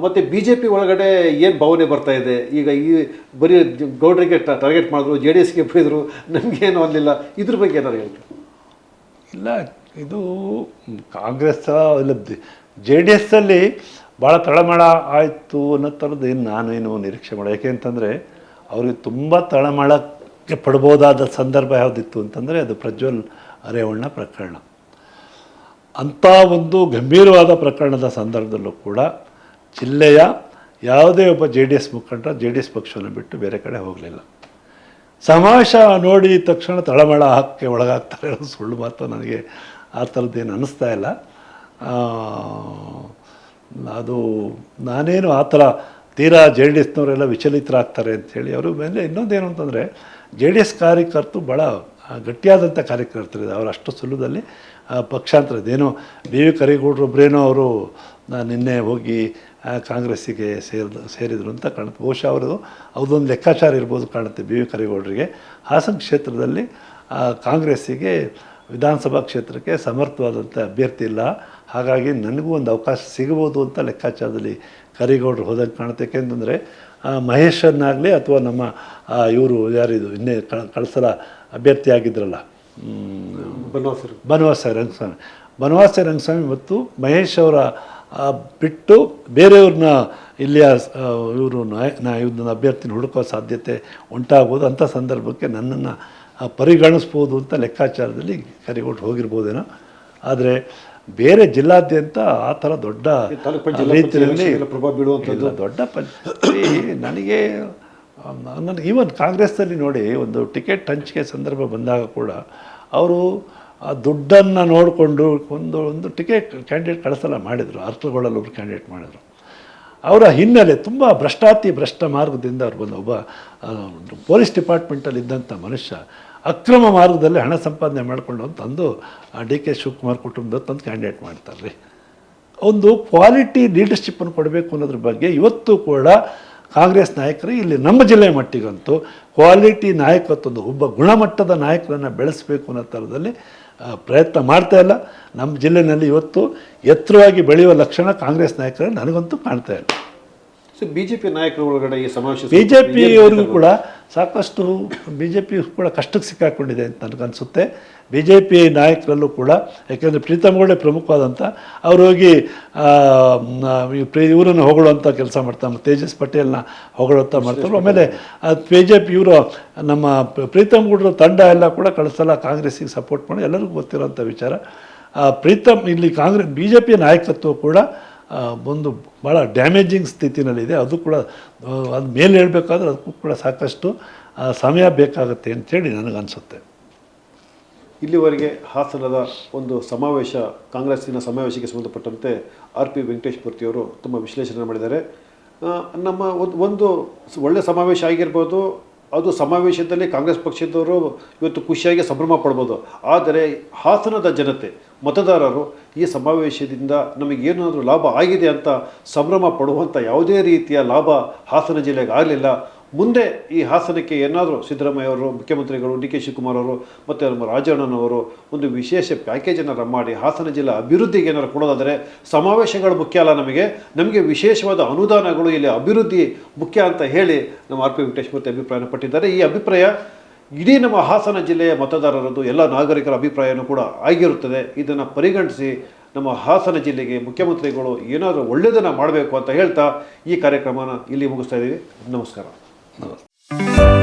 ಮತ್ತು ಬಿ ಜೆ ಪಿ ಒಳಗಡೆ ಏನು ಭಾವನೆ ಬರ್ತಾ ಇದೆ? ಈಗ ಈ ಬರೀ ಗೌಡ್ರಿಗೆ ಟಾರ್ಗೆಟ್ ಮಾಡಿದ್ರು ಜೆ ಡಿ ಎಸ್ಗೆ ಬೈದರು, ನಮಗೇನು ಅನ್ನಲಿಲ್ಲ ಇದ್ರ ಬಗ್ಗೆ ಏನಾರು ಹೇಳ್ತೀವಿ ಇಲ್ಲ, ಇದು ಕಾಂಗ್ರೆಸ್ ಇಲ್ಲ ಜೆ ಡಿ ಎಸ್ಸಲ್ಲಿ ಭಾಳ ತಳಮಳ ಆಯಿತು ಅನ್ನೋ ಥರದ್ದು ಏನು ನಾನೇನು ನಿರೀಕ್ಷೆ ಮಾಡೋ ಯಾಕೆ ಅಂತಂದರೆ ಅವ್ರಿಗೆ ತುಂಬ ತಳಮಳಕ್ಕೆ ಪಡ್ಬೋದಾದ ಸಂದರ್ಭ ಯಾವುದಿತ್ತು ಅಂತಂದರೆ ಅದು ಪ್ರಜ್ವಲ್ ಅರೇವಣ್ಣ ಪ್ರಕರಣ. ಅಂಥ ಒಂದು ಗಂಭೀರವಾದ ಪ್ರಕರಣದ ಸಂದರ್ಭದಲ್ಲೂ ಕೂಡ ಜಿಲ್ಲೆಯ ಯಾವುದೇ ಒಬ್ಬ ಜೆ ಡಿ ಎಸ್ ಮುಖಂಡ ಜೆ ಡಿ ಎಸ್ ಪಕ್ಷವನ್ನು ಬಿಟ್ಟು ಬೇರೆ ಕಡೆ ಹೋಗಲಿಲ್ಲ. ಸಮಾವೇಶ ನೋಡಿ ತಕ್ಷಣ ತಳಮಳ ಹಾಕಿ ಒಳಗಾಗ್ತಾರೆ ಸುಳ್ಳು ಮಾತು ನನಗೆ ಆ ಥರದ್ದೇನು ಅನ್ನಿಸ್ತಾ ಇಲ್ಲ. ಅದು ನಾನೇನು ಆ ಥರ ತೀರಾ ಜೆ ಡಿ ಎಸ್ನವರೆಲ್ಲ ವಿಚಲಿತರಾಗ್ತಾರೆ ಅಂಥೇಳಿ ಅವರು ಮೇಲೆ ಇನ್ನೊಂದೇನು ಅಂತಂದರೆ ಜೆ ಡಿ ಎಸ್ ಕಾರ್ಯಕರ್ತರು ಭಾಳ ಗಟ್ಟಿಯಾದಂಥ ಕಾರ್ಯಕರ್ತರು ಅವರು ಅಷ್ಟು ಸುಲಭದಲ್ಲಿ ಪಕ್ಷಾಂತರ ಏನೋ, ಬಿ ವಿ ಕರಿಗೌಡ್ರೊಬ್ಬರೇನೋ ಅವರು ನಾನು ನಿನ್ನೆ ಹೋಗಿ ಕಾಂಗ್ರೆಸ್ಸಿಗೆ ಸೇರಿದ, ಸೇರಿದರು ಅಂತ ಕಾಣುತ್ತೆ. ಬಹುಶಃ ಅವರು ಅದೊಂದು ಲೆಕ್ಕಾಚಾರ ಇರ್ಬೋದು ಕಾಣುತ್ತೆ ಬಿ ವಿ ಕರಿಗೌಡರಿಗೆ. ಹಾಸನ ಕ್ಷೇತ್ರದಲ್ಲಿ ಕಾಂಗ್ರೆಸ್ಸಿಗೆ ವಿಧಾನಸಭಾ ಕ್ಷೇತ್ರಕ್ಕೆ ಸಮರ್ಥವಾದಂಥ ಅಭ್ಯರ್ಥಿ ಇಲ್ಲ. ಹಾಗಾಗಿ ನನಗೂ ಒಂದು ಅವಕಾಶ ಸಿಗಬಹುದು ಅಂತ ಲೆಕ್ಕಾಚಾರದಲ್ಲಿ ಕರಿಗೌಡರು ಹೋದಂಗೆ ಕಾಣುತ್ತೆ. ಯಾಕೆಂತಂದರೆ ಮಹೇಶನ್ನಾಗಲಿ ಅಥವಾ ನಮ್ಮ ಇವರು ಯಾರಿದು ಇನ್ನೇ ಕಳಸಲ ಅಭ್ಯರ್ಥಿ ಆಗಿದ್ರಲ್ಲ ಬನವಾಸ ರಂಗಸ್ವಾಮಿ. ಬನವಾಸ ರಂಗಸ್ವಾಮಿ ಮತ್ತು ಮಹೇಶ್ ಅವರ ಬಿಟ್ಟು ಬೇರೆಯವ್ರನ್ನ ಇಲ್ಲಿಯ ಇವರು ನಾ ಇವ್ರನ್ನ ಅಭ್ಯರ್ಥಿನ ಹುಡುಕೋ ಸಾಧ್ಯತೆ ಉಂಟಾಗ್ಬೋದು. ಅಂಥ ಸಂದರ್ಭಕ್ಕೆ ನನ್ನನ್ನು ಪರಿಗಣಿಸ್ಬೋದು ಅಂತ ಲೆಕ್ಕಾಚಾರದಲ್ಲಿ ಕರಿಗೊಟ್ಟು ಹೋಗಿರ್ಬೋದೇನೋ. ಆದರೆ ಬೇರೆ ಜಿಲ್ಲಾದ್ಯಂತ ಆ ಥರ ದೊಡ್ಡ ರೀತಿಯಲ್ಲಿ ಪ್ರಭಾವ ಬೀಳುವಂಥದ್ದು. ದೊಡ್ಡ ಪಂಚ ನನಗೆ ನನಗೆ ಈವನ್ ಕಾಂಗ್ರೆಸ್ಸಲ್ಲಿ ನೋಡಿ ಒಂದು ಟಿಕೆಟ್ ಹಂಚಿಕೆ ಸಂದರ್ಭ ಬಂದಾಗ ಕೂಡ ಅವರು ಆ ದುಡ್ಡನ್ನು ನೋಡಿಕೊಂಡು ಒಂದು ಒಂದು ಟಿಕೆಟ್ ಕ್ಯಾಂಡಿಡೇಟ್ ಕಳಿಸಲ್ಲ ಮಾಡಿದರು ಅರ್ಥಗಳಲ್ಲಿ ಒಬ್ಬರು ಕ್ಯಾಂಡಿಡೇಟ್ ಮಾಡಿದರು. ಅವರ ಹಿನ್ನೆಲೆ ತುಂಬ ಭ್ರಷ್ಟಾತಿ ಭ್ರಷ್ಟ ಮಾರ್ಗದಿಂದ ಅವ್ರು ಬಂದ ಒಬ್ಬ ಪೊಲೀಸ್ ಡಿಪಾರ್ಟ್ಮೆಂಟಲ್ಲಿ ಇದ್ದಂಥ ಮನುಷ್ಯ ಅಕ್ರಮ ಮಾರ್ಗದಲ್ಲಿ ಹಣ ಸಂಪಾದನೆ ಮಾಡಿಕೊಂಡು ತಂದು ಡಿ ಕೆ ಶಿವಕುಮಾರ್ ಕುಟುಂಬದ ತಂದು ಕ್ಯಾಂಡಿಡೇಟ್ ಮಾಡ್ತಾರೆ ಒಂದು ಕ್ವಾಲಿಟಿ ಲೀಡರ್ಶಿಪ್ಪನ್ನು ಕೊಡಬೇಕು ಅನ್ನೋದ್ರ ಬಗ್ಗೆ ಇವತ್ತು ಕೂಡ ಕಾಂಗ್ರೆಸ್ ನಾಯಕರು ಇಲ್ಲಿ ನಮ್ಮ ಜಿಲ್ಲೆ ಮಟ್ಟಿಗಂತೂ ಕ್ವಾಲಿಟಿ ನಾಯಕತ್ವದ ಒಬ್ಬ ಗುಣಮಟ್ಟದ ನಾಯಕರನ್ನು ಬೆಳೆಸಬೇಕು ಅನ್ನೋ ಥರದಲ್ಲಿ ಪ್ರಯತ್ನ ಮಾಡ್ತಾ ಇಲ್ಲ. ನಮ್ಮ ಜಿಲ್ಲೆಯಲ್ಲಿ ಇವತ್ತು ಎತ್ತರವಾಗಿ ಬೆಳೆಯುವ ಲಕ್ಷಣ ಕಾಂಗ್ರೆಸ್ ನಾಯಕರಲ್ಲಿ ನನಗಂತೂ ಕಾಣ್ತಾ ಇಲ್ಲ. ಸೊ ಬಿ ಜೆ ಪಿ ನಾಯಕರ ಒಳಗಡೆ ಈ ಸಮಾವೇಶ ಬಿ ಜೆ ಪಿಯವರಿಗೂ ಕೂಡ ಸಾಕಷ್ಟು ಬಿ ಜೆ ಪಿ ಕೂಡ ಕಷ್ಟಕ್ಕೆ ಸಿಕ್ಕಾಕೊಂಡಿದೆ ಅಂತ ನನಗನ್ಸುತ್ತೆ ಬಿ ಜೆ ಪಿ ನಾಯಕರಲ್ಲೂ ಕೂಡ ಯಾಕೆಂದರೆ ಪ್ರೀತಮ್ ಗೌಡೆ ಪ್ರಮುಖವಾದಂಥ ಅವ್ರು ಹೋಗಿ ಇವರನ್ನು ಹೊಗಳುವಂಥ ಕೆಲಸ ಮಾಡ್ತಾರೆ ತೇಜಸ್ ಪಟೇಲ್ನ ಹೊಗಳುವಂಥ ಮಾಡ್ತಾರೆ ಆಮೇಲೆ ಬಿ ಜೆ ಪಿ ಇವರು ನಮ್ಮ ಪ್ರೀತಮ್ ಗೌಡ್ರ ತಂಡ ಎಲ್ಲ ಕೂಡ ಕಳಿಸಲ್ಲ ಕಾಂಗ್ರೆಸ್ಸಿಗೆ ಸಪೋರ್ಟ್ ಮಾಡಿ ಎಲ್ಲರಿಗೂ ಗೊತ್ತಿರೋಂಥ ವಿಚಾರ. ಪ್ರೀತಮ್ ಇಲ್ಲಿ ಕಾಂಗ್ರೆಸ್ ಬಿ ಜೆ ಪಿ ನಾಯಕತ್ವ ಕೂಡ ಒಂದು ಭಾಳ ಡ್ಯಾಮೇಜಿಂಗ್ ಸ್ಥಿತಿನಲ್ಲಿದೆ. ಅದು ಕೂಡ ಅದು ಮೇಲೆ ಹೇಳಬೇಕಾದ್ರೆ ಅದಕ್ಕೂ ಕೂಡ ಸಾಕಷ್ಟು ಸಮಯ ಬೇಕಾಗುತ್ತೆ ಅಂತೇಳಿ ನನಗನ್ಸುತ್ತೆ. ಇಲ್ಲಿವರೆಗೆ ಹಾಸನದ ಒಂದು ಸಮಾವೇಶ, ಕಾಂಗ್ರೆಸ್ಸಿನ ಸಮಾವೇಶಕ್ಕೆ ಸಂಬಂಧಪಟ್ಟಂತೆ ಆರ್ ಪಿ ವೆಂಕಟೇಶ್ ಮೂರ್ತಿಯವರು ತುಂಬ ವಿಶ್ಲೇಷಣೆ ಮಾಡಿದ್ದಾರೆ. ನಮ್ಮ ಒಂದು ಒಂದು ಒಳ್ಳೆಯ ಒಳ್ಳೆ ಸಮಾವೇಶ ಆಗಿರ್ಬೋದು ಅದು ಸಮಾವೇಶದಲ್ಲಿ ಕಾಂಗ್ರೆಸ್ ಪಕ್ಷದವರು ಇವತ್ತು ಖುಷಿಯಾಗಿ ಸಂಭ್ರಮ ಪಡ್ಬೋದು. ಆದರೆ ಹಾಸನದ ಜನತೆ, ಮತದಾರರು ಈ ಸಮಾವೇಶದಿಂದ ನಮಗೇನಾದರೂ ಲಾಭ ಆಗಿದೆ ಅಂತ ಸಂಭ್ರಮ ಪಡುವಂಥ ಯಾವುದೇ ರೀತಿಯ ಲಾಭ ಹಾಸನ ಜಿಲ್ಲೆಗೆ ಆಗಲಿಲ್ಲ. ಮುಂದೆ ಈ ಹಾಸನಕ್ಕೆ ಏನಾದರೂ ಸಿದ್ದರಾಮಯ್ಯ ಅವರು ಮುಖ್ಯಮಂತ್ರಿಗಳು, ಡಿ ಕೆ ಶಿವಕುಮಾರ್ ಅವರು ಮತ್ತು ನಮ್ಮ ರಾಜಣ್ಣನವರು ಒಂದು ವಿಶೇಷ ಪ್ಯಾಕೇಜನ್ನು ಮಾಡಿ ಹಾಸನ ಜಿಲ್ಲಾ ಅಭಿವೃದ್ಧಿಗೆ ಏನಾದ್ರು ಕೊಡೋದಾದರೆ ಸಮಾವೇಶಗಳು ಮುಖ್ಯ ಅಲ್ಲ ನಮಗೆ. ನಮಗೆ ವಿಶೇಷವಾದ ಅನುದಾನಗಳು ಇಲ್ಲಿ ಅಭಿವೃದ್ಧಿ ಮುಖ್ಯ ಅಂತ ಹೇಳಿ ನಮ್ಮ ಆರ್ ಪಿ ವೆಂಕಟೇಶ್ಮೂರ್ತಿ ಅಭಿಪ್ರಾಯನ ಪಟ್ಟಿದ್ದಾರೆ. ಈ ಅಭಿಪ್ರಾಯ ಇಡೀ ನಮ್ಮ ಹಾಸನ ಜಿಲ್ಲೆಯ ಮತದಾರರದ್ದು ಎಲ್ಲ ನಾಗರಿಕರ ಅಭಿಪ್ರಾಯನೂ ಕೂಡ ಆಗಿರುತ್ತದೆ. ಇದನ್ನು ಪರಿಗಣಿಸಿ ನಮ್ಮ ಹಾಸನ ಜಿಲ್ಲೆಗೆ ಮುಖ್ಯಮಂತ್ರಿಗಳು ಏನಾದರೂ ಒಳ್ಳೆಯದನ್ನು ಮಾಡಬೇಕು ಅಂತ ಹೇಳ್ತಾ ಈ ಕಾರ್ಯಕ್ರಮನ ಇಲ್ಲಿ ಮುಗಿಸ್ತಾ ಇದ್ದೀವಿ. ನಮಸ್ಕಾರ. ধন্যবাদ।